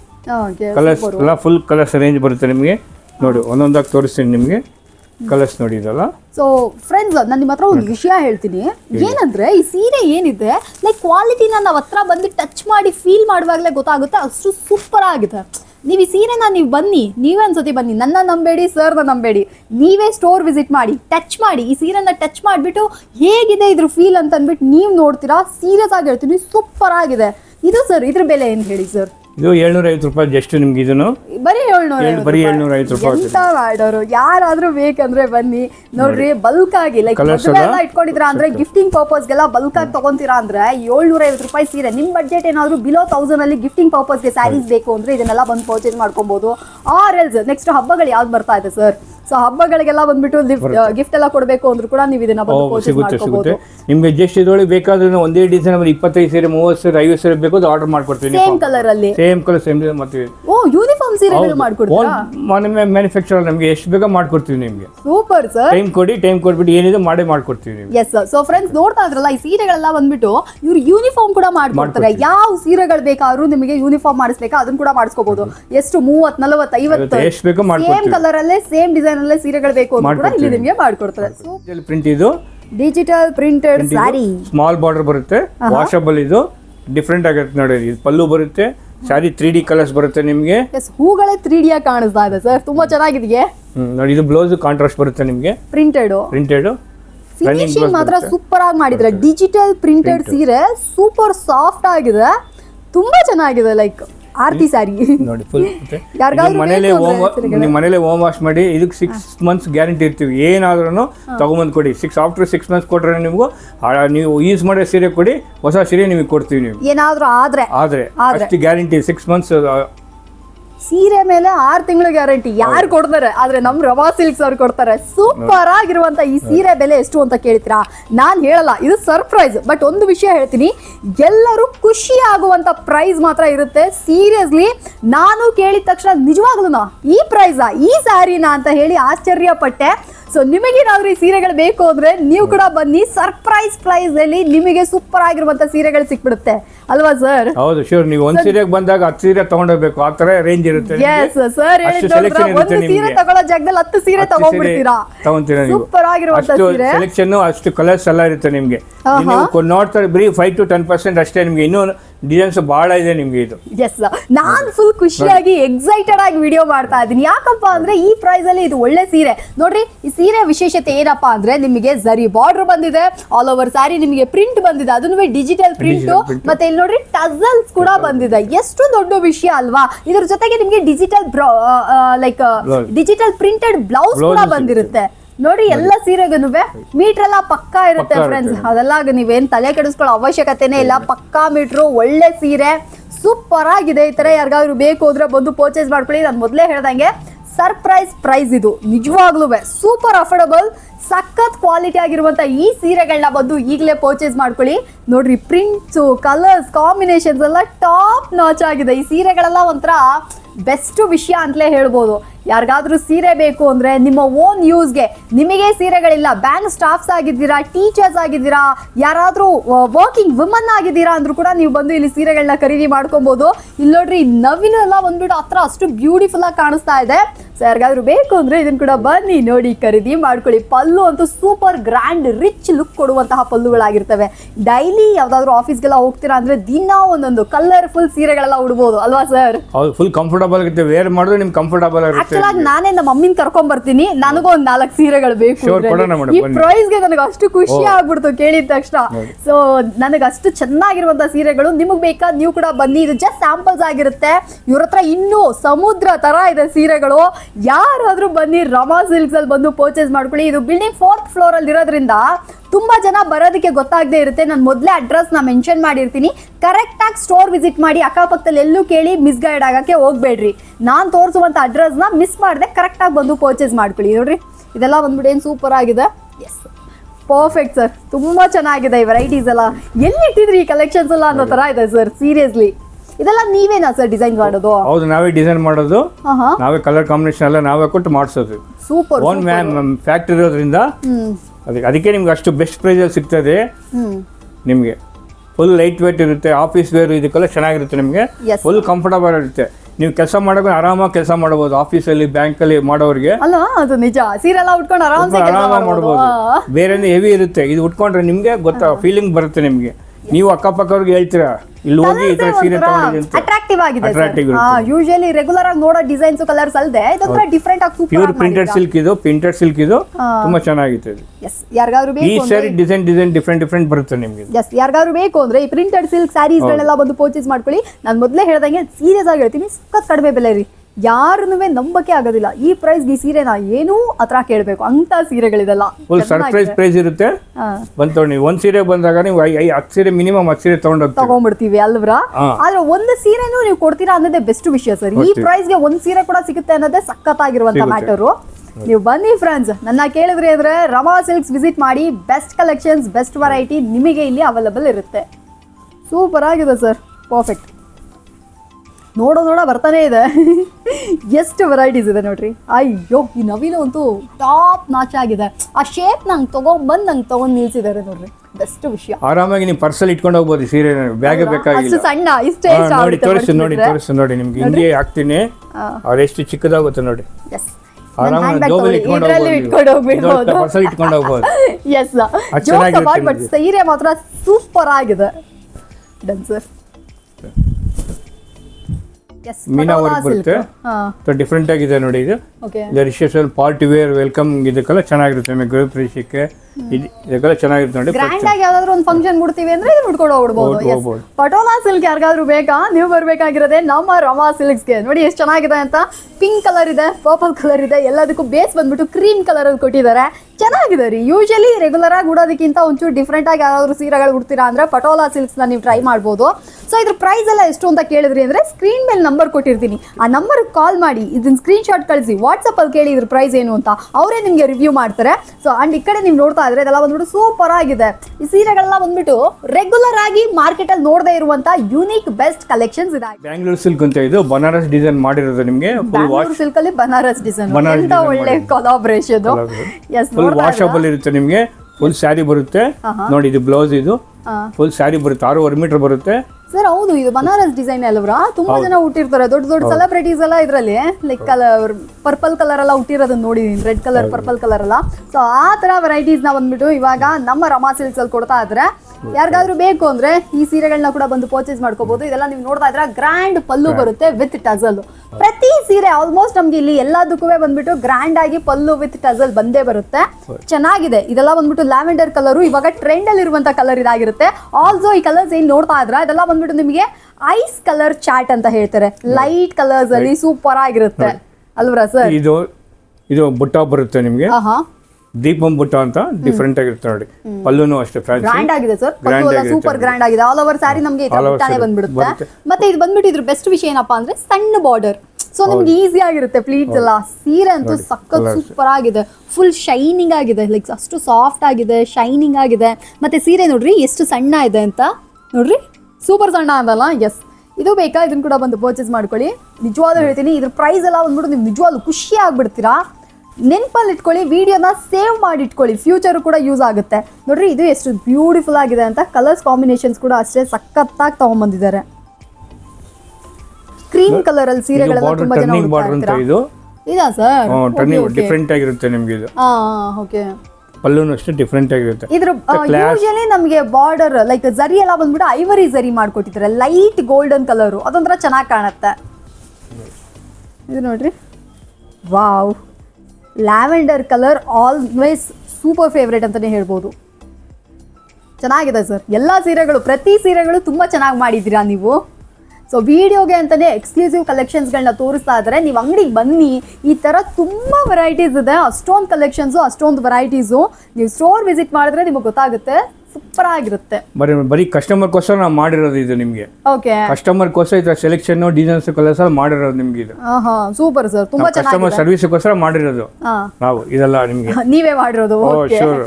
ಕಲರ್ಸ್ ಎಲ್ಲ ಫುಲ್ ಕಲರ್ಸ್ ರೇಂಜ್ ಬರುತ್ತೆ ನಿಮಗೆ. ನೋಡಿ ಒಂದೊಂದಾಗಿ ತೋರಿಸ್ತೀನಿ ನಿಮಗೆ. ಕಲರ್ಸ್ ನೋಡಿದ್ರಲ್ಲ ಸೊ ಫ್ರೆಂಡ್ಸ್ ನಾನು ನಿಮ್ಮ ಹತ್ರ ಒಂದು ವಿಷಯ ಹೇಳ್ತೀನಿ. ಏನಂದ್ರೆ ಈ ಸೀರೆ ಏನಿದೆ ಲೈಕ್ ಕ್ವಾಲಿಟಿನ ನಾವು ಹತ್ರ ಬಂದು ಟಚ್ ಮಾಡಿ ಫೀಲ್ ಮಾಡುವಾಗಲೇ ಗೊತ್ತಾಗುತ್ತೆ ಅಷ್ಟು ಸೂಪರ್ ಆಗಿದೆ. ನೀವು ಈ ಸೀರೆನ ನೀವು ಬನ್ನಿ ನೀವೇ ಒಂದ್ಸತಿ ಬನ್ನಿ. ನನ್ನ ನಂಬೇಡಿ ಸರ್ನ ನಂಬೇಡಿ. ನೀವೇ ಸ್ಟೋರ್ ವಿಸಿಟ್ ಮಾಡಿ ಟಚ್ ಮಾಡಿ ಈ ಸೀರೆನ ಟಚ್ ಮಾಡಿಬಿಟ್ಟು ಹೇಗಿದೆ ಇದ್ರ ಫೀಲ್ ಅಂತ ಅಂದ್ಬಿಟ್ಟು ನೀವು ನೋಡ್ತೀರಾ? ಸೀರಿಯಸ್ ಆಗಿ ಹೇಳ್ತೀನಿ ಸೂಪರ್ ಆಗಿದೆ. ಇದು ಸರ್ ಇದ್ರ ಬೆಲೆ ಏನು ಹೇಳಿ ಸರ್ ಇದು ಏಳ್ನೂರ ಐವತ್ತು ರೂಪಾಯಿ ಜಸ್ಟ್ ನಿಮ್ಗೆ ಇದನ್ನು. ಬರೀ ಏಳ್ನೂರ ಏಳ್- ಬರೀ ಏಳ್ನೂರ ಐವತ್ತು ರೂಪಾಯಿ ಎಂತ ಮಾಡೋರು? ಯಾರಾದ್ರೂ ಬೇಕಂದ್ರೆ ಬನ್ನಿ. ನೋಡ್ರಿ ಬಲ್ಕ್ ಆಗಿ ಲೈಕ್ Colours ಎಲ್ಲ ಇಟ್ಕೊಂಡಿದ್ರ ಅಂದ್ರೆ ಗಿಫ್ಟಿಂಗ್ ಪರ್ಪಸ್ಗೆಲ್ಲ ಬಲ್ಕ್ ಆಗಿ ತಗೊಂತೀರಾ ಅಂದ್ರೆ ಏಳ್ನೂರ ಐವತ್ತು ರೂಪಾಯಿ ಸೀರೆ. ನಿಮ್ ಬಜೆಟ್ ಏನಾದ್ರು ಬಿಲೋ ತೌಸಂಡ್ ಅಲ್ಲಿ ಗಿಫ್ಟಿಂಗ್ ಪರ್ಪಸ್ಗೆ ಸ್ಯಾರೀಸ್ ಬೇಕು ಅಂದ್ರೆ ಇದನ್ನೆಲ್ಲ ಬಂದು ಪರ್ಚೇಸ್ ಮಾಡ್ಕೊಬಹುದು ಆರ್ ಎಲ್ಸ್ ನೆಕ್ಸ್ಟ್ ಹಬ್ಬಗಳು ಯಾವ್ದು ಬರ್ತಾ ಇದೆ ಸರ್ ಸೊ ಹಬ್ಬಗಳಿಗೆಲ್ಲ ಬಂದ್ಬಿಟ್ಟು ಗಿಫ್ಟ್ ಎಲ್ಲ ಕೊಡಬೇಕು ಅಂದ್ರೂ ಕೂಡ ನೀವು ಇದನ್ನ ಬಂದು ಓ, ಪರ್ಚೇಸ್ ಸಿಗುತ್ತೆ ಸಿಗುತ್ತೆ. ಮಾಡ್ಕೋಬಹುದು ನಿಮ್ಗೆ ಜಸ್ಟ್ ಇದ್ರೊಳಗೆ ಬೇಕಾದ್ರೆ ಒಂದೇ ಡಿಸೈನ್ ಒಂದು ಇಪ್ಪತ್ತೈದು ಸೇರಿ ಮೂವತ್ತು ಸೇರಿ ಐವತ್ತು ಸೇರಿ ಬೇಕು ಆರ್ಡರ್ ಮಾಡ್ಕೊಡ್ತೀನಿ ಸೇಮ್ ಕಲರ್ ಅಲ್ಲಿ. ಸೇಮ್ ಕಲರ್ ಸೇಮ್ ಮತ್ತೆ ಓ ಯೂನಿಫಾರ್ಮ್ ಸೀರೆಗಳು ಮಾಡ್ಕೊಡ್ತೀರಾ? ಮ್ಯಾನುಫ್ಯಾಕ್ಚರ್ ನಮಗೆ ಎಷ್ಟು ಬೇಗ ಮಾಡ್ಕೊಡ್ತೀವಿ ನಿಮಗೆ. ಸೂಪರ್ ಸರ್ ಟೈಮ್ ಕೊಡಿ ಟೈಮ್ ಕೊಟ್ಬಿಟ್ಟು ಏನಿದೆ ಮಾಡಿ ಮಾಡ್ಕೊಡ್ತೀವಿ ನಿಮಗೆ. ಎಸ್ ಸೊ ಫ್ರೆಂಡ್ಸ್ ನೋಡ್ತಾ ಇದ್ರಲ್ಲ ಈ ಸೀರೆಗಳೆಲ್ಲ ಬಂದ್ಬಿಟ್ಟು ಇವ್ರು ಯೂನಿಫಾರ್ಮ್ ಕೂಡ ಮಾಡ್ಕೊಡ್ತಾರೆ. ಯಾವ ಸೀರೆಗಳು ಬೇಕಾದ್ರೂ ನಿಮಗೆ ಯೂನಿಫಾರ್ಮ್ ಮಾಡಿಸ್ಬೇಕಾ ಅದನ್ನ ಕೂಡ ಮಾಡಿಸ್ಕೋಬಹುದು ಎಷ್ಟು ಮೂವತ್ ನಲವತ್ ಐವತ್ತು ಎಷ್ಟು ಬೇಕು ಸೇಮ್. ಕಲರ್ ಅಲ್ಲೇ ಸೇಮ್ ಡಿಸೈನ್ ಅಲ್ಲೇ ಸೀರೆಗಳು ಬೇಕು ಅಂತ ಕೂಡ ಇಲ್ಲಿ ನಿಮಗೆ ಮಾಡ್ಕೊಡ್ತಾರೆ. ಪ್ರಿಂಟ್ ಇದು. ಡಿಜಿಟಲ್ ಪ್ರಿಂಟೆಡ್ ಸ್ಮಾಲ್ ಬಾರ್ಡರ್ ಬರುತ್ತೆ. ವಾಷಬಲ್ ಇದು. ಡಿಫ್ರೆಂಟ್ ಆಗಿರುತ್ತೆ ನೋಡಿ. ಇದು ಪಲ್ಲು ಬರುತ್ತೆ. ಸ್ಯಾರಿ ತ್ರೀ ಡಿ ಕಲರ್ಸ್ ಬರುತ್ತೆ ನಿಮಗೆ? ಎಸ್ ಹೂಗಳೇ ತ್ರೀ ಡಿ ಆಗಿ ಕಾಣಿಸ್ತಾ ಇದೆ ಸರ್. ತುಂಬಾ ಚೆನ್ನಾಗಿದೆಯೇ? ನೋಡಿ ಇದು ಬ್ಲೌಸ್ ಕಾಂಟ್ರಾಸ್ಟ್ ಬರುತ್ತೆ ನಿಮಗೆ? ಪ್ರಿಂಟೆಡ್ ಪ್ರಿಂಟೆಡ್ ಫಿನಿಶಿಂಗ್ ಮಾತ್ರ ಸೂಪರ್ ಆಗಿ ಮಾಡಿದ್ರೆ ಡಿಜಿಟಲ್ ಪ್ರಿಂಟೆಡ್ ಸೀರೆ ಸೂಪರ್ ಸಾಫ್ಟ್ ಆಗಿದೆ. ತುಂಬಾ ಚೆನ್ನಾಗಿದೆ ಲೈಕ್ ಆರ್ತಿ ಸಾರಿ. ನೋಡಿ ಫುಲ್ ಯಾರಿಗಾದ್ರೂ ಮನೇಲೆ ಹೋಮ್ ಮನೇಲೆ ಹೋಮ್ ವಾಶ್ ಮಾಡಿ ಇದಕ್ಕೆ ಸಿಕ್ಸ್ ಮಂತ್ಸ್ ಗ್ಯಾರಂಟಿ ಇರ್ತೀವಿ. ಏನಾದ್ರೂ ತಗೊಂಬಂದು ಕೊಡಿ. ಸಿಕ್ಸ್ ಆಫ್ಟರ್ ಸಿಕ್ಸ್ ಮಂತ್ಸ್ ಕೊಟ್ರೆ ನಿಮಗೂ ನೀವು ಯೂಸ್ ಮಾಡೋ ಸೀರೆ ಕೊಡಿ ಹೊಸ ಸೀರೆ ನಿಮಗೆ ಕೊಡ್ತೀವಿ ನೀವು. ಏನಾದ್ರೂ ಆದ್ರೆ. ಆದ್ರೆ ಆದ್ರೆ. ಅಷ್ಟು ಗ್ಯಾರಂಟಿ ಸಿಕ್ಸ್ ಮಂತ್ಸ್ ಸೀರೆ ಮೇಲೆ ಆರು ತಿಂಗಳು ಗ್ಯಾರಂಟಿ. ಯಾರು ಕೊಡ್ತಾರೆ? ಆದ್ರೆ ನಮ್ ರವಾ ಸಿಲ್ಕ್ಸ್ ಅವ್ರು ಕೊಡ್ತಾರೆ. ಸೂಪರ್ ಆಗಿರುವಂತ ಈ ಸೀರೆ ಬೆಲೆ ಎಷ್ಟು ಅಂತ ಕೇಳ್ತೀರಾ ನಾನ್ ಹೇಳಲ್ಲ ಇದು ಸರ್ಪ್ರೈಸ್ ಬಟ್ ಒಂದು ವಿಷಯ ಹೇಳ್ತೀನಿ ಎಲ್ಲರೂ ಖುಷಿ ಆಗುವಂತ ಪ್ರೈಸ್ ಮಾತ್ರ ಇರುತ್ತೆ. ಸೀರಿಯಸ್ಲಿ ನಾನು ಕೇಳಿದ ತಕ್ಷಣ ನಿಜವಾಗ್ಲೂ ಈ ಪ್ರೈಸಾ ಈ ಸ್ಯಾರಿನಾ ಅಂತ ಹೇಳಿ ಆಶ್ಚರ್ಯ ಪಟ್ಟೆ ಸೊ ನಿಮಗೇನಾದ್ರೂ ಈ ಸೀರೆಗಳು ಬೇಕು ಅಂದ್ರೆ ನೀವು ಕೂಡ ಬನ್ನಿ. ಸರ್ಪ್ರೈಸ್ ಪ್ರೈಸ್ ಅಲ್ಲಿ ನಿಮಗೆ ಸೂಪರ್ ಆಗಿರುವಂತ ಸೀರೆಗಳು ಸಿಕ್ಬಿಡುತ್ತೆ. ಅಲ್ವಾ ಸರ್ ಹೌದು ಶೂರ್ ನೀವು ಒಂದ್ ಸೀರೆಗೆ ಬಂದಾಗ ಹತ್ತು ಸೀರೆ ತಗೊಂಡೋಗ್ಬೇಕು. ಆ ತರ ರೇಂಜ್ ಇರುತ್ತೆ. ಎಸ್ ಸರ್ ಅಷ್ಟು ಒಂದು ಸೀರೆ ತಗೊಳ್ಳೋ ಜಾಗದಲ್ಲಿ ಹತ್ತು ಸೀರೆ ತಗೊಂಡ್ಬಿಡ್ತೀರಾ? ತಗೊಂತೀರಾ ನೀವು? ಸೂಪರ್ ಆಗಿರುವಂತ ಸೀರೆ. ಸೆಲೆಕ್ಷನ್ ಅಷ್ಟು ಕಲರ್ಸ್ ಎಲ್ಲ ಇರುತ್ತೆ ನಿಮಗೆ. ನೀವು ನೋಡ್ತಾರೆ ಬರೀ ಫೈವ್ ಟು ಟೆನ್ ಪರ್ಸೆಂಟ್ ಅಷ್ಟೇ ನಿಮ್ಗೆ. ಇನ್ನೂ ಡಿಸೈನ್ಸ್ ಬಹಳ ಇದೆ ನಿಮ್ಗೆ ಇದು. ಎಸ್ ನಾನು ಫುಲ್ ಖುಷಿಯಾಗಿ ಎಕ್ಸೈಟೆಡ್ ಆಗಿ ವಿಡಿಯೋ ಮಾಡ್ತಾ ಇದ್ದೀನಿ. ಯಾಕಪ್ಪ ಅಂದ್ರೆ ಈ ಪ್ರೈಸ್ ಅಲ್ಲಿ ಇದು ಒಳ್ಳೆ ಸೀರೆ. ನೋಡ್ರಿ ಈ ಸೀರೆ ವಿಶೇಷತೆ ಏನಪ್ಪ ಅಂದ್ರೆ ನಿಮಗೆ ಜರಿ ಬಾರ್ಡರ್ ಬಂದಿದೆ. ಆಲ್ ಓವರ್ ಸ್ಯಾರಿ ನಿಮಗೆ ಪ್ರಿಂಟ್ ಬಂದಿದೆ. ಅದನ್ನು ಡಿಜಿಟಲ್ ಪ್ರಿಂಟ್. ಮತ್ತೆ ಇಲ್ಲಿ ನೋಡ್ರಿ ಟಜಲ್ಸ್ ಕೂಡ ಬಂದಿದೆ. ಎಷ್ಟು ದೊಡ್ಡ ವಿಷಯ ಅಲ್ವಾ? ಇದ್ರ ಜೊತೆಗೆ ನಿಮಗೆ digital like digital printed blouse ಕೂಡ ಬಂದಿರುತ್ತೆ. ನೋಡಿ ಎಲ್ಲ ಸೀರೆಗೂ ಮೀಟರ್ ಎಲ್ಲ ಪಕ್ಕಾ ಇರುತ್ತೆ. ಫ್ರೆಂಡ್ಸ್. ಅದೆಲ್ಲ ನೀವೇನ್ ತಲೆ ಕೆಡಿಸ್ಕೊಳ್ಳೋ ಅವಶ್ಯಕತೆನೇ ಇಲ್ಲ. ಪಕ್ಕಾ ಮೀಟ್ರು ಒಳ್ಳೆ ಸೀರೆ ಸೂಪರ್ ಆಗಿದೆ ಈ ತರ ಯಾರಿಗಾದ್ರು ಬೇಕು ಅಂದ್ರೆ ಬಂದು ಪರ್ಚೇಸ್ ಮಾಡ್ಕೊಳ್ಳಿ. ನಾನು ಮೊದಲೇ ಹೇಳ್ದಂಗೆ ಸರ್ಪ್ರೈಸ್ ಪ್ರೈಸ್ ಇದು. ನಿಜವಾಗ್ಲೂ ಸೂಪರ್ ಅಫೋರ್ಡಬಲ್ ಸಖತ್ ಕ್ವಾಲಿಟಿ ಆಗಿರುವಂಥ ಈ ಸೀರೆಗಳನ್ನ ಬಂದು ಈಗಲೇ ಪರ್ಚೇಸ್ ಮಾಡ್ಕೊಳ್ಳಿ. ನೋಡ್ರಿ ಪ್ರಿಂಟ್ಸು ಕಲರ್ಸ್ ಕಾಂಬಿನೇಷನ್ಸ್ ಎಲ್ಲ ಟಾಪ್ ನಾಚ್ ಆಗಿದೆ. ಈ ಸೀರೆಗಳೆಲ್ಲ ಒಂಥರ ಬೆಸ್ಟ್ ವಿಷಯ ಅಂತಲೇ ಹೇಳ್ಬೋದು. ಯಾರಿಗಾದ್ರೂ ಸೀರೆ ಬೇಕು ಅಂದ್ರೆ ನಿಮ್ಮ ಓನ್ ಯೂಸ್ಗೆ ನಿಮಗೆ ಸೀರೆಗಳಿಲ್ಲ ಬ್ಯಾಂಕ್ ಸ್ಟಾಫ್ಸ್ ಆಗಿದ್ದೀರಾ ಟೀಚರ್ಸ್ ಆಗಿದ್ದೀರಾ, ಯಾರಾದರೂ ವರ್ಕಿಂಗ್ ವುಮನ್ ಆಗಿದ್ದೀರಾ ಅಂದ್ರೂ ಕೂಡ ನೀವು ಬಂದು ಇಲ್ಲಿ ಸೀರೆಗಳನ್ನ ಖರೀದಿ ಮಾಡ್ಕೊಬೋದು. ಇಲ್ಲಿ ನೋಡ್ರಿ ನವಿನ ಎಲ್ಲ ಬಂದ್ಬಿಟ್ಟು ಹತ್ರ ಅಷ್ಟು ಬ್ಯೂಟಿಫುಲ್ ಆಗಿ ಕಾಣಿಸ್ತಾ ಇದೆ. ಸೊ ಯಾರಿಗಾದ್ರೂ ಬೇಕು ಅಂದ್ರೆ ಇದನ್ನ ಕೂಡ ಬನ್ನಿ ನೋಡಿ ಖರೀದಿ ಮಾಡ್ಕೊಳ್ಳಿ. ಪಲ್ಲು ಅಂತೂ ಸೂಪರ್ ಗ್ರ್ಯಾಂಡ್ ರಿಚ್ ಲುಕ್ ಕೊಡುವಂತಹ ಪಲ್ಲುಗಳಾಗಿರ್ತವೆ. ಡೈಲಿ ಯಾವ್ದಾದ್ರು ಆಫೀಸ್ಗೆಲ್ಲ ಹೋಗ್ತೀರಾ ಅಂದ್ರೆ ದಿನ ಒಂದೊಂದು ಕಲರ್ಫುಲ್ ಸೀರೆಗಳೆಲ್ಲ ಉಡ್ಬೋದು ಅಲ್ವಾ ಸರ್ ಹೌದು ಫುಲ್ ಕಂಫರ್ಟಬಲ್ ಇರುತ್ತೆ ವೇರ್ ಮಾಡಿದ್ರೆ ನಿಮ್ಗೆ ಕಂಫರ್ಟಬಲ್ ಆಗುತ್ತೆ ನಾನೇ ನಮ್ಮ ಮಮ್ಮಿನ ಕರ್ಕೊಂಡ್ ಬರ್ತೀನಿ. ನನಗೂ ಒಂದ್ ನಾಲ್ಕು ಸೀರೆಗಳು ಬೇಕು Sure, ಇದ್ರಲ್ಲಿ. ಕೊಡೋಣ madam, ಈ ಬನ್ನಿ. ಪ್ರೈಸ್ಗೆ ನನಗೆ ಅಷ್ಟು ಖುಷಿ. ಆಗ್ಬಿಡ್ತು ಕೇಳಿದ ತಕ್ಷಣ. ಸೊ ನನಗೆ ಅಷ್ಟು ಚೆನ್ನಾಗಿರುವಂತಹ ಸೀರೆಗಳು ನಿಮಗೆ ಬೇಕಾ? ನೀವು ಕೂಡ ಬನ್ನಿ. ಇದು ಜಸ್ಟ್ ಸ್ಯಾಂಪಲ್ಸ್ ಆಗಿರುತ್ತೆ. ಇವ್ರ ಹತ್ರ ಇನ್ನೂ ಸಮುದ್ರ ತರ ಇದೆ ಸೀರೆಗಳು. ಯಾರಾದ್ರೂ ಬನ್ನಿ ರಮಾ ಸಿಲ್ಕ್ಸಲ್ಲಿ ಬಂದು ಪರ್ಚೇಸ್ ಮಾಡ್ಕೊಳ್ಳಿ. ಇದು ಬಿಲ್ಡಿಂಗ್ ಫೋರ್ತ್ ಫ್ಲೋರ್ ಅಲ್ಲಿ ಇರೋದ್ರಿಂದ ತುಂಬಾ ಜನ ಬರೋದಕ್ಕೆ ಗೊತ್ತಾಗದೇ ಇರುತ್ತೆ. ನಾನು ಮೊದಲೇ ಅಡ್ರೆಸ್ನ ಮೆನ್ಷನ್ ಮಾಡಿರ್ತೀನಿ. ಕರೆಕ್ಟಾಗಿ ಸ್ಟೋರ್ ವಿಸಿಟ್ ಮಾಡಿ ಅಕ್ಕಪಕ್ಕದಲ್ಲಿ ಎಲ್ಲೂ ಕೇಳಿ ಮಿಸ್ಗೈಡ್ ಆಗಕ್ಕೆ ಹೋಗ್ಬೇಡ್ರಿ. ನಾನು ತೋರಿಸುವಂತ ಅಡ್ರೆಸ್ನ ಮಿಸ್ ಮಾಡದೆ ಕರೆಕ್ಟಾಗಿ ಬಂದು ಪರ್ಚೇಸ್ ಮಾಡ್ಕೊಳ್ಳಿ. ನೋಡ್ರಿ, ಇದೆಲ್ಲ ಬಂದ್ಬಿಟ್ಟು ಏನು ಸೂಪರ್ ಆಗಿದೆ? ಎಸ್ ಪರ್ಫೆಕ್ಟ್ ಸರ್ ತುಂಬಾ ಚೆನ್ನಾಗಿದೆ ಈ ವೆರೈಟೀಸ್ ಎಲ್ಲ. ಎಲ್ಲಿ ಇಟ್ಟಿದ್ರಿ ಈ ಕಲೆಕ್ಷನ್ಸ್ ಎಲ್ಲ ಅನ್ನೋ ತರ ಇದೆ ಸರ್ ಸೀರಿಯಸ್ಲಿ ಇದೆಲ್ಲ ನೀವೇನಾ ಸರ್ ಡಿಸೈನ್ ಮಾಡೋದು? ಹೌದು ನಾವೇ ಡಿಸೈನ್ ಮಾಡೋದು. ನಾವೇ ಕಲರ್ ಕಾಂಬಿನೇಷನ್ ಎಲ್ಲ ನಾವೇ ಕೊಟ್ಟು ಮಾಡಿಸೋದು. ಸೂಪರ್ ಓನ್ ಮ್ಯಾನ್ ಫ್ಯಾಕ್ಟ್ರಿ ಇರೋದ್ರಿಂದ ಅದಕ್ಕೆ ಅದಕ್ಕೆ ನಿಮ್ಗೆ ಅಷ್ಟು ಬೆಸ್ಟ್ ಪ್ರೈಸಲ್ಲಿ ಸಿಗ್ತದೆ. ನಿಮಗೆ ಫುಲ್ ಲೈಟ್ ವೇಟ್ ಇರುತ್ತೆ ಆಫೀಸ್ ವೇರ್ ಇದಕ್ಕೆಲ್ಲ ಚೆನ್ನಾಗಿರುತ್ತೆ ನಿಮಗೆ. ಫುಲ್ ಕಂಫರ್ಟಬಲ್ ಇರುತ್ತೆ. ನೀವು ಕೆಲಸ ಮಾಡೋಕೆ ಆರಾಮಾಗಿ ಕೆಲಸ ಮಾಡ್ಬೋದು ಆಫೀಸಲ್ಲಿ ಬ್ಯಾಂಕಲ್ಲಿ ಮಾಡೋರಿಗೆ. ಅಲ್ಲ ಅದು ನಿಜ. ಸೀರೆ ಎಲ್ಲ ಉಟ್ಕೊಂಡು ಆರಾಮಾಗಿ ಆ. ಬೇರೆ ಹೆವಿ ಇರುತ್ತೆ. ಇದು ಉಟ್ಕೊಂಡ್ರೆ ನಿಮಗೆ ಗೊತ್ತಾ ಫೀಲಿಂಗ್ ಬರುತ್ತೆ ನಿಮಗೆ. ನೀವು ಅಕ್ಕಪಕ್ಕವ್ರಿಗೆ ಹೇಳ್ತೀರಾ? ಇಲ್ಲಿ ಹೋಗಿ ಈ ಥರ ಸೀರೆ ತಗೊಂಡಿದ್ದೀನಿ ಅಂತ. ಅಟ್ರಾಕ್ಟಿವ್ ಆಗಿದೆ Attractive ಯೂಶಲಿ ರೆಗ್ಯುಲರ್ ಆಗಿ ನೋಡೋ ಡಿಸೈನ್ಸ್ ಕಲರ್ಸ್ ಅಲ್ಲದೆ ಇದೊಂಥರ ಡಿಫ್ರೆಂಟ್ ಆಗಿ ಪ್ಯೂರ್ ಸೂಪರ್ ಪ್ರಿಂಟೆಡ್ ಸಿಲ್ಕ್ ಇದು ಪ್ರಿಂಟೆಡ್ ಸಿಲ್ಕ್ ಇದು ತುಂಬಾ ಚೆನ್ನಾಗಿತ್ತು ಇದು. ಎಸ್ ಯಾರಿಗಾದ್ರು ಈ ಬೇಕು sari design design different different ಬರುತ್ತೆ ನಿಮಗೆ. ಎಸ್ ಯಾರಿಗಾದ್ರು ಬೇಕು ಅಂದ್ರೆ ಈ ಪ್ರಿಂಟೆಡ್ ಸಿಲ್ಕ್ ಸ್ಯಾರೀಸ್ಗಳೆಲ್ಲ ಬಂದು ಪರ್ಚೇಸ್ ಮಾಡ್ಕೊಳ್ಳಿ. ನಾನು ಮೊದಲೇ ಹೇಳ್ದಂಗೆ ಸೀರಿಯಸ್ ಆಗಿ ಹೇಳ್ತೀನಿ. ಸಖತ್ ಕಡಿಮೆ ಬೆಲೆ ರೀ ಯಾರನ್ನೂ ನಂಬಕ್ಕೆ ಆಗೋದಿಲ್ಲ. ಈ ಪ್ರೈಸ್ ಈ ಸೀರೆನ ಏನೂ ಹತ್ರ ಕೇಳಬೇಕು. ಅಂತ ಸೀರೆಗಳಿದೆಲ್ಲ. ಫುಲ್ ಸರ್ಪ್ರೈಸ್ ಪ್ರೈಸ್ ಇರುತ್ತೆ. ಒಂದ್ ಬಂದ್ ತಗೊಂಡು ನೀವು ಒಂದ್ ಸೀರೆ ಬಂದಾಗ ನೀವು ಹತ್ತು ಸೀರೆ ಮಿನಿಮಮ್ ಹತ್ತು ಸೀರೆ ತಗೊಂಡು ತಗೊಂಡ್ಬಿಡ್ತೀವಿ ಅಲ್ವ್ರಾ? ಆದ್ರೆ ಒಂದು ಸೀರೆನೂ ನೀವು ಕೊಡ್ತೀರಾ ಅನ್ನೋದೇ ಬೆಸ್ಟ್ ವಿಷಯ ಸರ್ ಈ. ಪ್ರೈಸ್ಗೆ ಒಂದ್ ಸೀರೆ ಕೂಡ ಸಿಗುತ್ತೆ ಅನ್ನೋದೇ ಸಖತ್ತಾಗಿರುವಂತ ಮ್ಯಾಟರು ನೀವು ಬನ್ನಿ ಫ್ರೆಂಡ್ಸ್ ನನ್ನ ಕೇಳಿದ್ರೆ ಅಂದ್ರೆ ರಮಾ ಸಿಲ್ಕ್ಸ್ ವಿಸಿಟ್ ಮಾಡಿ ಬೆಸ್ಟ್ ಕಲೆಕ್ಷನ್ಸ್ ಬೆಸ್ಟ್ ವೆರೈಟಿ ನಿಮಗೆ ಇಲ್ಲಿ ಅವೈಲಬಲ್ ಇರುತ್ತೆ. ಸೂಪರ್ ಆಗಿದೆ ಸರ್ ಪರ್ಫೆಕ್ಟ್ ನೋಡೋ ನೋಡ ಬರ್ತಾನೆ ಇದೆ. ಎಷ್ಟು ವೆರೈಟೀಸ್ ಇದೆ ನೋಡ್ರಿ. ಅಯ್ಯೋ ಈ ನವಿಲು ಅಂತೂ ಟಾಪ್ ನಾಚ ಆಗಿದೆ. ಆ ಶೇಪ್ ನಂಗೆ ತಗೊಂಡ್ಬಂದು ನಂಗೆ ತಗೊಂಡ್ ನಿಲ್ಸಿದ್ದಾರೆ ನೋಡ್ರಿ. ಬೆಸ್ಟ್ ವಿಷಯ. ಆರಾಮಾಗಿ ನೀವು ಪರ್ಸಲ್ ಇಟ್ಕೊಂಡು ಹೋಗ್ಬೋದು ಸೀರೆ ಬ್ಯಾಗ್ ಬೇಕಾಗಿಲ್ಲ. ಸಣ್ಣ ಇಷ್ಟೇ ನೋಡಿ ತೋರಿಸಿ ನೋಡಿ ತೋರಿಸಿ ನೋಡಿ ನಿಮ್ಗೆ ಹಿಂಗೆ ಹಾಕ್ತೀನಿ. ಅವ್ರು ಎಷ್ಟು ಚಿಕ್ಕದಾಗುತ್ತೆ ನೋಡಿ. ಸೀರೆ ಮಾತ್ರ ಸೂಪರ್ ಆಗಿದೆ. Done sir yes meena work ಬರುತ್ತೆ. ಡಿಫ್ರೆಂಟ್ ಆಗಿದೆ ನೋಡಿ ಇದು. ಇದು ರಿಸೆಪ್ಷನ್ ಪಾರ್ಟಿ ವೇರ್ ವೆಲ್ಕಮ್ ಇದಕ್ಕೆಲ್ಲ ಚೆನ್ನಾಗಿರುತ್ತೆ. ನಿಮಗೆ ಗೃಹ ಪ್ರವೇಶಕ್ಕೆ ಇದು- ಇದಕ್ಕೆಲ್ಲ ಚೆನ್ನಾಗಿರುತ್ತೆ ನೋಡಿ. ಗ್ರ್ಯಾಂಡ್ ಆಗಿ ಯಾವ್ದಾದ್ರು ಒಂದು ಫಂಕ್ಷನ್ ಬಿಡ್ತೀವಿ ಅಂದ್ರೆ ಇದು ಉಟ್ಕೊಂಡು ಹೋಗ್ಬಿಡ್ಬೋದು. ಪಟೋಲಾ ಸಿಲ್ಕ್ ಯಾರಿಗಾದ್ರೂ ಬೇಕಾ? ನೀವು ಬರ್ಬೇಕಾಗಿರೋದೇ ನಮ್ಮ ರಮಾ ಸಿಲ್ಕ್ಸ್ಗೆ ನೋಡಿ ಎಷ್ಟು ಚೆನ್ನಾಗಿದೆ ಅಂತ. ಪಿಂಕ್ ಕಲರ್ ಇದೆ ಪರ್ಪಲ್ ಕಲರ್ ಇದೆ ಎಲ್ಲದಕ್ಕೂ ಬೇಸ್ ಬಂದ್ಬಿಟ್ಟು ಕ್ರೀಮ್ ಕಲರ್ ಅಲ್ಲಿ ಕೊಟ್ಟಿದ್ದಾರೆ. ಚೆನ್ನಾಗಿದೆ ರೀ. ಯೂಶಲಿ ರೆಗ್ಯುಲರ್ ಆಗಿ ಉಡೋದಕ್ಕಿಂತ ಒಂಚೂರು ಡಿಫ್ರೆಂಟ್ ಆಗಿ ಯಾವ್ದಾದ್ರು ಸೀರೆಗಳು ಉಡ್ತೀರಾ ಅಂದ್ರೆ ಪಟೋಲಾ ಸಿಲ್ಕ್ಸ್ನ ನೀವು ಟ್ರೈ ಮಾಡ್ಬೋದು. ಸೊ ಇದ್ರ ಪ್ರೈಸ್ ಎಲ್ಲ ಎಷ್ಟು ಅಂತ ಕೇಳಿದ್ರಿ ಅಂದ್ರೆ ಸ್ಕ್ರೀನ್ ಮೇಲೆ ನಂಬರ್ ಕೊಟ್ಟಿರ್ತೀನಿ. ಆ ನಂಬರ್ ಕಾಲ್ ಮಾಡಿ ಇದನ್ನ ಸ್ಕ್ರೀನ್ ಶಾಟ್ ಕಳಿಸಿ. ವಾಟ್ಸಪ್ ಅಲ್ಲಿ ಕೇಳಿ ಇದ್ರ ಪ್ರೈಸ್ ಏನು ಅಂತ ಅವರೇ ನಿಮಗೆ ರಿವ್ಯೂ ಮಾಡ್ತಾರೆ. ಸೊ ಆ್ಯಂಡ್ ಈ ಕಡೆ ನೀವು ನೋಡ್ತಾ ಇದ್ರೆ ಇದೆಲ್ಲ ಬಂದ್ಬಿಟ್ಟು ಸೂಪರ್ ಆಗಿದೆ. ಈ ಸೀರೆಗಳೆಲ್ಲ ಬಂದ್ಬಿಟ್ಟು ರೆಗ್ಯುಲರ್ ಆಗಿ ಮಾರ್ಕೆಟ್ ಅಲ್ಲಿ ನೋಡದೇ ಇರುವಂತ ಯೂನಿಕ್ ಬೆಸ್ಟ್ ಕಲೆಕ್ಷನ್ಸ್ ಇದೆ. ಬ್ಯಾಂಗ್ಳೂರ್ ಸಿಲ್ಕ್ ಅಂತ ಇದು ಬನಾರಸ್ ಡಿಸೈನ್ ಮಾಡಿರೋದು ನಿಮಗೆ ಬ್ಯಾಂಗ್ಳೂರ್ ಸಿಲ್ಕ್ ಅಲ್ಲಿ ಬನಾರಸ್ ಡಿಸೈನ್ ಒಳ್ಳೆ. ಕೊಲಾಬ್ರೇಷನ್ ಎಸ್ ವಾಶಬಲ್ ಇರುತ್ತೆ ನಿಮಗೆ. ಫುಲ್ ಸ್ಯಾರಿ ಬರುತ್ತೆ. ನೋಡಿ ಇದು ಬ್ಲೌಸ್ ಇದು. ಫುಲ್ ಸ್ಯಾರಿ ಬರುತ್ತೆ. ಆರೂವರೆ ಮೀಟರ್ ಬರುತ್ತೆ. ಸರ್ ಹೌದು ಇದು ಬನಾರಸ್ ಡಿಸೈನ್ ಅಲ್ವರ? ತುಂಬಾ ಜನ ಹುಟ್ಟಿರ್ತಾರೆ. ದೊಡ್ಡ ದೊಡ್ಡ ಸೆಲೆಬ್ರಿಟೀಸ್ ಎಲ್ಲ ಇದರಲ್ಲಿ ಲೈಕ್ ಕಲರ್ ಪರ್ಪಲ್ ಕಲರ್ ಎಲ್ಲ ಹುಟ್ಟಿರೋದನ್ನ ನೋಡಿದೀನಿ ರೆಡ್ ಕಲರ್ ಪರ್ಪಲ್ ಕಲರ್ ಎಲ್ಲ. ಸೊ ಆ ತರ ವೆರೈಟೀಸ್ನ ಬಂದ್ಬಿಟ್ಟು ಇವಾಗ ನಮ್ಮ ರಮಾ ಸಿಲ್ಕ್ಸ್ ಅಲ್ಲಿ ಕೊಡ್ತಾ ಇದ್ರೆ ಯಾರಿಗಾದ್ರೂ ಬೇಕು ಅಂದ್ರೆ ಈ ಸೀರೆಗಳನ್ನ ಕೂಡ ಬಂದು ಪರ್ಚೇಸ್ ಮಾಡ್ಕೋಬಹುದು ಇದೆಲ್ಲ ನೀವು ನೋಡ್ತಾ ಇದ್ರೆ ಗ್ರ್ಯಾಂಡ್ ಪಲ್ಲು ಬರುತ್ತೆ ವಿತ್ ಟಜಲ್ ಪ್ರತಿ ಸೀರೆ ಆಲ್ಮೋಸ್ಟ್ ನಮ್ಗೆ ಇಲ್ಲಿ ಎಲ್ಲದಕ್ಕೂ ಬಂದ್ಬಿಟ್ಟು ಗ್ರ್ಯಾಂಡ್ ಆಗಿ ಪಲ್ಲು ವಿತ್ ಟಜಲ್ ಬಂದೇ ಬರುತ್ತೆ. ಚೆನ್ನಾಗಿದೆ. ಇದೆಲ್ಲ ಬಂದ್ಬಿಟ್ಟು ಲ್ಯಾವೆಂಡರ್ ಕಲರ್ ಇವಾಗ ಟ್ರೆಂಡ್ ಅಲ್ಲಿ ಇರುವಂತ ಕಲರ್ ಇದಾಗಿರುತ್ತೆ. ಆಲ್ಸೋ ಈ ಕಲರ್ಸ್ ಏನ್ ನೋಡ್ತಾ ಇದ್ರ ಇದೆಲ್ಲ ಬಂದ್ಬಿಟ್ಟು ನಿಮಗೆ ಐಸ್ ಕಲರ್ ಚಾಟ್ ಅಂತ ಹೇಳ್ತಾರೆ. ಲೈಟ್ ಕಲರ್ಸ್ ಅಲ್ಲಿ ಸೂಪರ್ ಆಗಿರುತ್ತೆ. ಅಲ್ವರಾ ಸರ್ ಇದು ಇದು ಬುಟ್ಟ ಬರುತ್ತೆ ನಿಮಗೆ? ದೀಪಂ ಬುಟ್ಟ ಅಂತ ಡಿಫ್ರೆಂಟ್ ಆಗಿರುತ್ತೆ ನೋಡಿ. ಪಲ್ಲುನು ಅಷ್ಟೇ ಗ್ರ್ಯಾಂಡ್ ಆಗಿದೆ ಸರ್ ಸೂಪರ್ ಗ್ರ್ಯಾಂಡ್ ಆಗಿದೆ ಆಲ್ ಓವರ್ ಸಾರಿ ನಮಗೆ ಬಂದ್ಬಿಡುತ್ತೆ. ಮತ್ತೆ ಇದು ಬಂದ್ಬಿಟ್ಟು ಇದ್ರ ಬೆಸ್ಟ್ ವಿಷಯ ಏನಪ್ಪಾ ಅಂದ್ರೆ ಸಣ್ಣ ಬಾರ್ಡರ್ ಸೊ ನಿಮ್ಗೆ ಈಸಿ ಆಗಿರುತ್ತೆ ಪ್ಲೀಟ್ ಎಲ್ಲ. ಸೀರೆ ಅಂತೂ ಸಖತ್ ಸೂಪರ್ ಆಗಿದೆ. ಫುಲ್ ಶೈನಿಂಗ್ ಆಗಿದೆ. ಲೈಕ್ ಅಷ್ಟು ಸಾಫ್ಟ್ ಆಗಿದೆ ಶೈನಿಂಗ್ ಆಗಿದೆ. ಮತ್ತೆ ಸೀರೆ ನೋಡ್ರಿ ಎಷ್ಟು ಸಣ್ಣ ಇದೆ ಅಂತ. ನೋಡ್ರಿ ಸೂಪರ್ ಸಣ್ಣ ಅದಲ್ಲ? ಎಸ್ ಇದು ಬೇಕಾ? ಇದನ್ನ ಕೂಡ ಬಂದು ಪರ್ಚೇಸ್ ಮಾಡ್ಕೊಳ್ಳಿ. ನಿಜವಾಗ್ಲೂ ಹೇಳ್ತೀನಿ ಇದ್ರ ಪ್ರೈಸ್ ಎಲ್ಲ ಬಂದ್ಬಿಟ್ಟು ನೀವು ನಿಜವಾಗ್ಲೂ ಖುಷಿ ಆಗ್ಬಿಡ್ತೀರಾ? ನೆನಪಲ್ಲಿ ಇಟ್ಕೊಳ್ಳಿ ವಿಡಿಯೋನ ಸೇವ್ ಮಾಡಿ ಇಟ್ಕೊಳ್ಳಿ ಫ್ಯೂಚರು ಕೂಡ ಯೂಸ್ ಆಗುತ್ತೆ. ನೋಡ್ರಿ ಇದು ಎಷ್ಟು ಬ್ಯೂಟಿಫುಲ್ ಆಗಿದೆ ಅಂತ ಕಲರ್ಸ್ ಕಾಂಬಿನೇಷನ್ಸ್ ಕೂಡ ಅಷ್ಟೇ ಸಖತ್ತಾಗಿ ತಗೊಂಡ್ಬಂದಿದ್ದಾರೆ ಕ್ರೀಮ್ ಕಲರ್ ಅಲ್ಲಿ ಸೀರೆಗಳೆಲ್ಲ ತುಂಬಾ ಜನ ಇದು. ಇದಾ ಸರ್ ಟರ್ನಿಂಗ್ ಡಿಫ್ರೆಂಟ್ ಆಗಿರುತ್ತೆ ನಿಮಗೆ ಇದು. ಹಾ ಓಕೆ ಪಲ್ಲುನು ಅಷ್ಟೇ ಡಿಫ್ರೆಂಟ್ ಆಗಿರುತ್ತೆ. ಇದ್ರ. ಯೂಶಲಿ ನಮಗೆ ಬಾರ್ಡರ್ ಲೈಕ್ ಜರಿ ಎಲ್ಲ ಬಂದ್ಬಿಟ್ಟು ಐವರಿ ಜರಿ ಮಾಡ್ಕೊಟ್ಟಿದ್ದಾರೆ. ಲೈಟ್ ಗೋಲ್ಡನ್ ಕಲರು ಅದೊಂಥರ ಚೆನ್ನಾಗಿ ಕಾಣುತ್ತೆ. ಇದು ನೋಡ್ರಿ. Wow lavender colour always super favourite ಅಂತಲೇ ಹೇಳ್ಬೋದು. ಚೆನ್ನಾಗಿದೆ ಸರ್. ಎಲ್ಲ ಸೀರೆಗಳು, ಪ್ರತಿ ಸೀರೆಗಳು ತುಂಬ ಚೆನ್ನಾಗಿ ಮಾಡಿದ್ದೀರಾ ನೀವು? ಸೊ ವಿಡಿಯೋಗೆ ಅಂತಲೇ ಎಕ್ಸ್ಕ್ಲೂಸಿವ್ ಕಲೆಕ್ಷನ್ಸ್ಗಳನ್ನ ತೋರಿಸ್ತಾ ಇದ್ದಾರೆ ನೀವು ಅಂಗಡಿಗೆ ಬನ್ನಿ. ಈ ಥರ ತುಂಬ ವೆರೈಟೀಸ್ ಇದೆ. ಅಷ್ಟೊಂದು ಕಲೆಕ್ಷನ್ಸು ಅಷ್ಟೊಂದು ವೆರೈಟೀಸು ನೀವು ಸ್ಟೋರ್ ವಿಸಿಟ್ ಮಾಡಿದ್ರೆ ನಿಮಗೆ ಗೊತ್ತಾಗುತ್ತೆ. ಸೂಪರ್ ಆಗಿರುತ್ತೆ. ಬರೀ ಕಸ್ಟಮರ್ ಕಸ್ಟಮರ್ಗೋಸ್ಕರ ನಾವು ಮಾಡಿರೋದು ಇದು ನಿಮಗೆ. ಓಕೆ ಕಸ್ಟಮರ್ಗೋಸ್ಕರ ಇದು ಸೆಲೆಕ್ಷನ್ ಡಿಸೈನ್ಸ್ ಕಲರ್ಸ್ ಎಲ್ಲ ಮಾಡಿರೋದು ನಿಮಗೆ ಇದು. ಆಹಾ ಸೂಪರ್ ಸರ್ ತುಂಬಾ ಕಸ್ಟಮರ್ ಸರ್ವಿಸ್ ಸರ್ವಿಸ್ಗೋಸ್ಕರ ಮಾಡಿರೋದು. ಹಾ. ನಾವು ಇದೆಲ್ಲ ನಿಮಗೆ. ನೀವೇ ಮಾಡಿರೋದು ಓ ಓಕೆ ಶೂರ್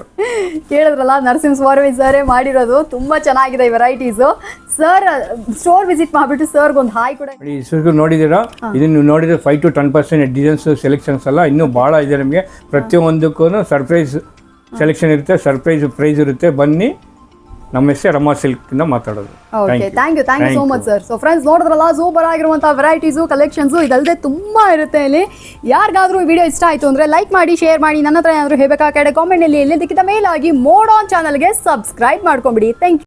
ಕೇಳಿದ್ರಲ್ಲ ನರಸಿಂಹ ಸ್ವಾಮಿ ಸರೇ ಮಾಡಿರೋದು ತುಂಬಾ ಚೆನ್ನಾಗಿದೆ ಈ ವೆರೈಟೀಸ್ ಸರ್ ಸ್ಟೋರ್ ವಿಸಿಟ್ ಮಾಡ್ಬಿಟ್ಟು ಸರ್ಗೆ ಒಂದು ಹಾಯ್ ಕೂಡ. ಈ ಸುರ್ಗು ನೋಡಿದ್ದೀರಾ? ಇದನ್ನ ನೀವು ನೋಡಿದ್ರೆ five to ten percent designs selections ಎಲ್ಲ ಇನ್ನೂ ಭಾಳ ಇದೆ ನಿಮಗೆ. ಪ್ರತಿಯೊಂದಕ್ಕೂ ಸರ್ಪ್ರೈಸ್ ಸೆಲೆಕ್ಷನ್ ಇರುತ್ತೆ ಸರ್ಪ್ರೈಸ್ ಪ್ರೈಸ್ ಇರುತ್ತೆ. ಬನ್ನಿ ನಮ್ಮ ಹೆಸರು ರಮಾ ಸಿಲ್ಕಿಂದ ಮಾತಾಡೋದು. Okay thank you thank you so much sir so friends ನೋಡಿದ್ರಲ್ಲ ಸೂಪರ್ ಆಗಿರುವಂಥ ವೆರೈಟೀಸು ಕಲೆಕ್ಷನ್ಸು ಇದಲ್ಲದೆ ತುಂಬಾ ಇರುತ್ತೆ ಇಲ್ಲಿ. ಯಾರಿಗಾದರೂ ಈ ವಿಡಿಯೋ ಇಷ್ಟ ಆಯಿತು ಅಂದರೆ ಲೈಕ್ ಮಾಡಿ ಶೇರ್ ಮಾಡಿ ನನ್ನ ಹತ್ರ ಏನಾದರೂ ಹೇಳಬೇಕಾ ಕಡೆ ಕಾಮೆಂಟಲ್ಲಿ ಎಲ್ಲಿದ್ದಕ್ಕಿಂತ ಮೇಲಾಗಿ ಮೋಡ್ ಆನ್ ಚಾನಲ್ಗೆ ಸಬ್ಸ್ಕ್ರೈಬ್ ಮಾಡ್ಕೊಂಬಿಡಿ. Thank you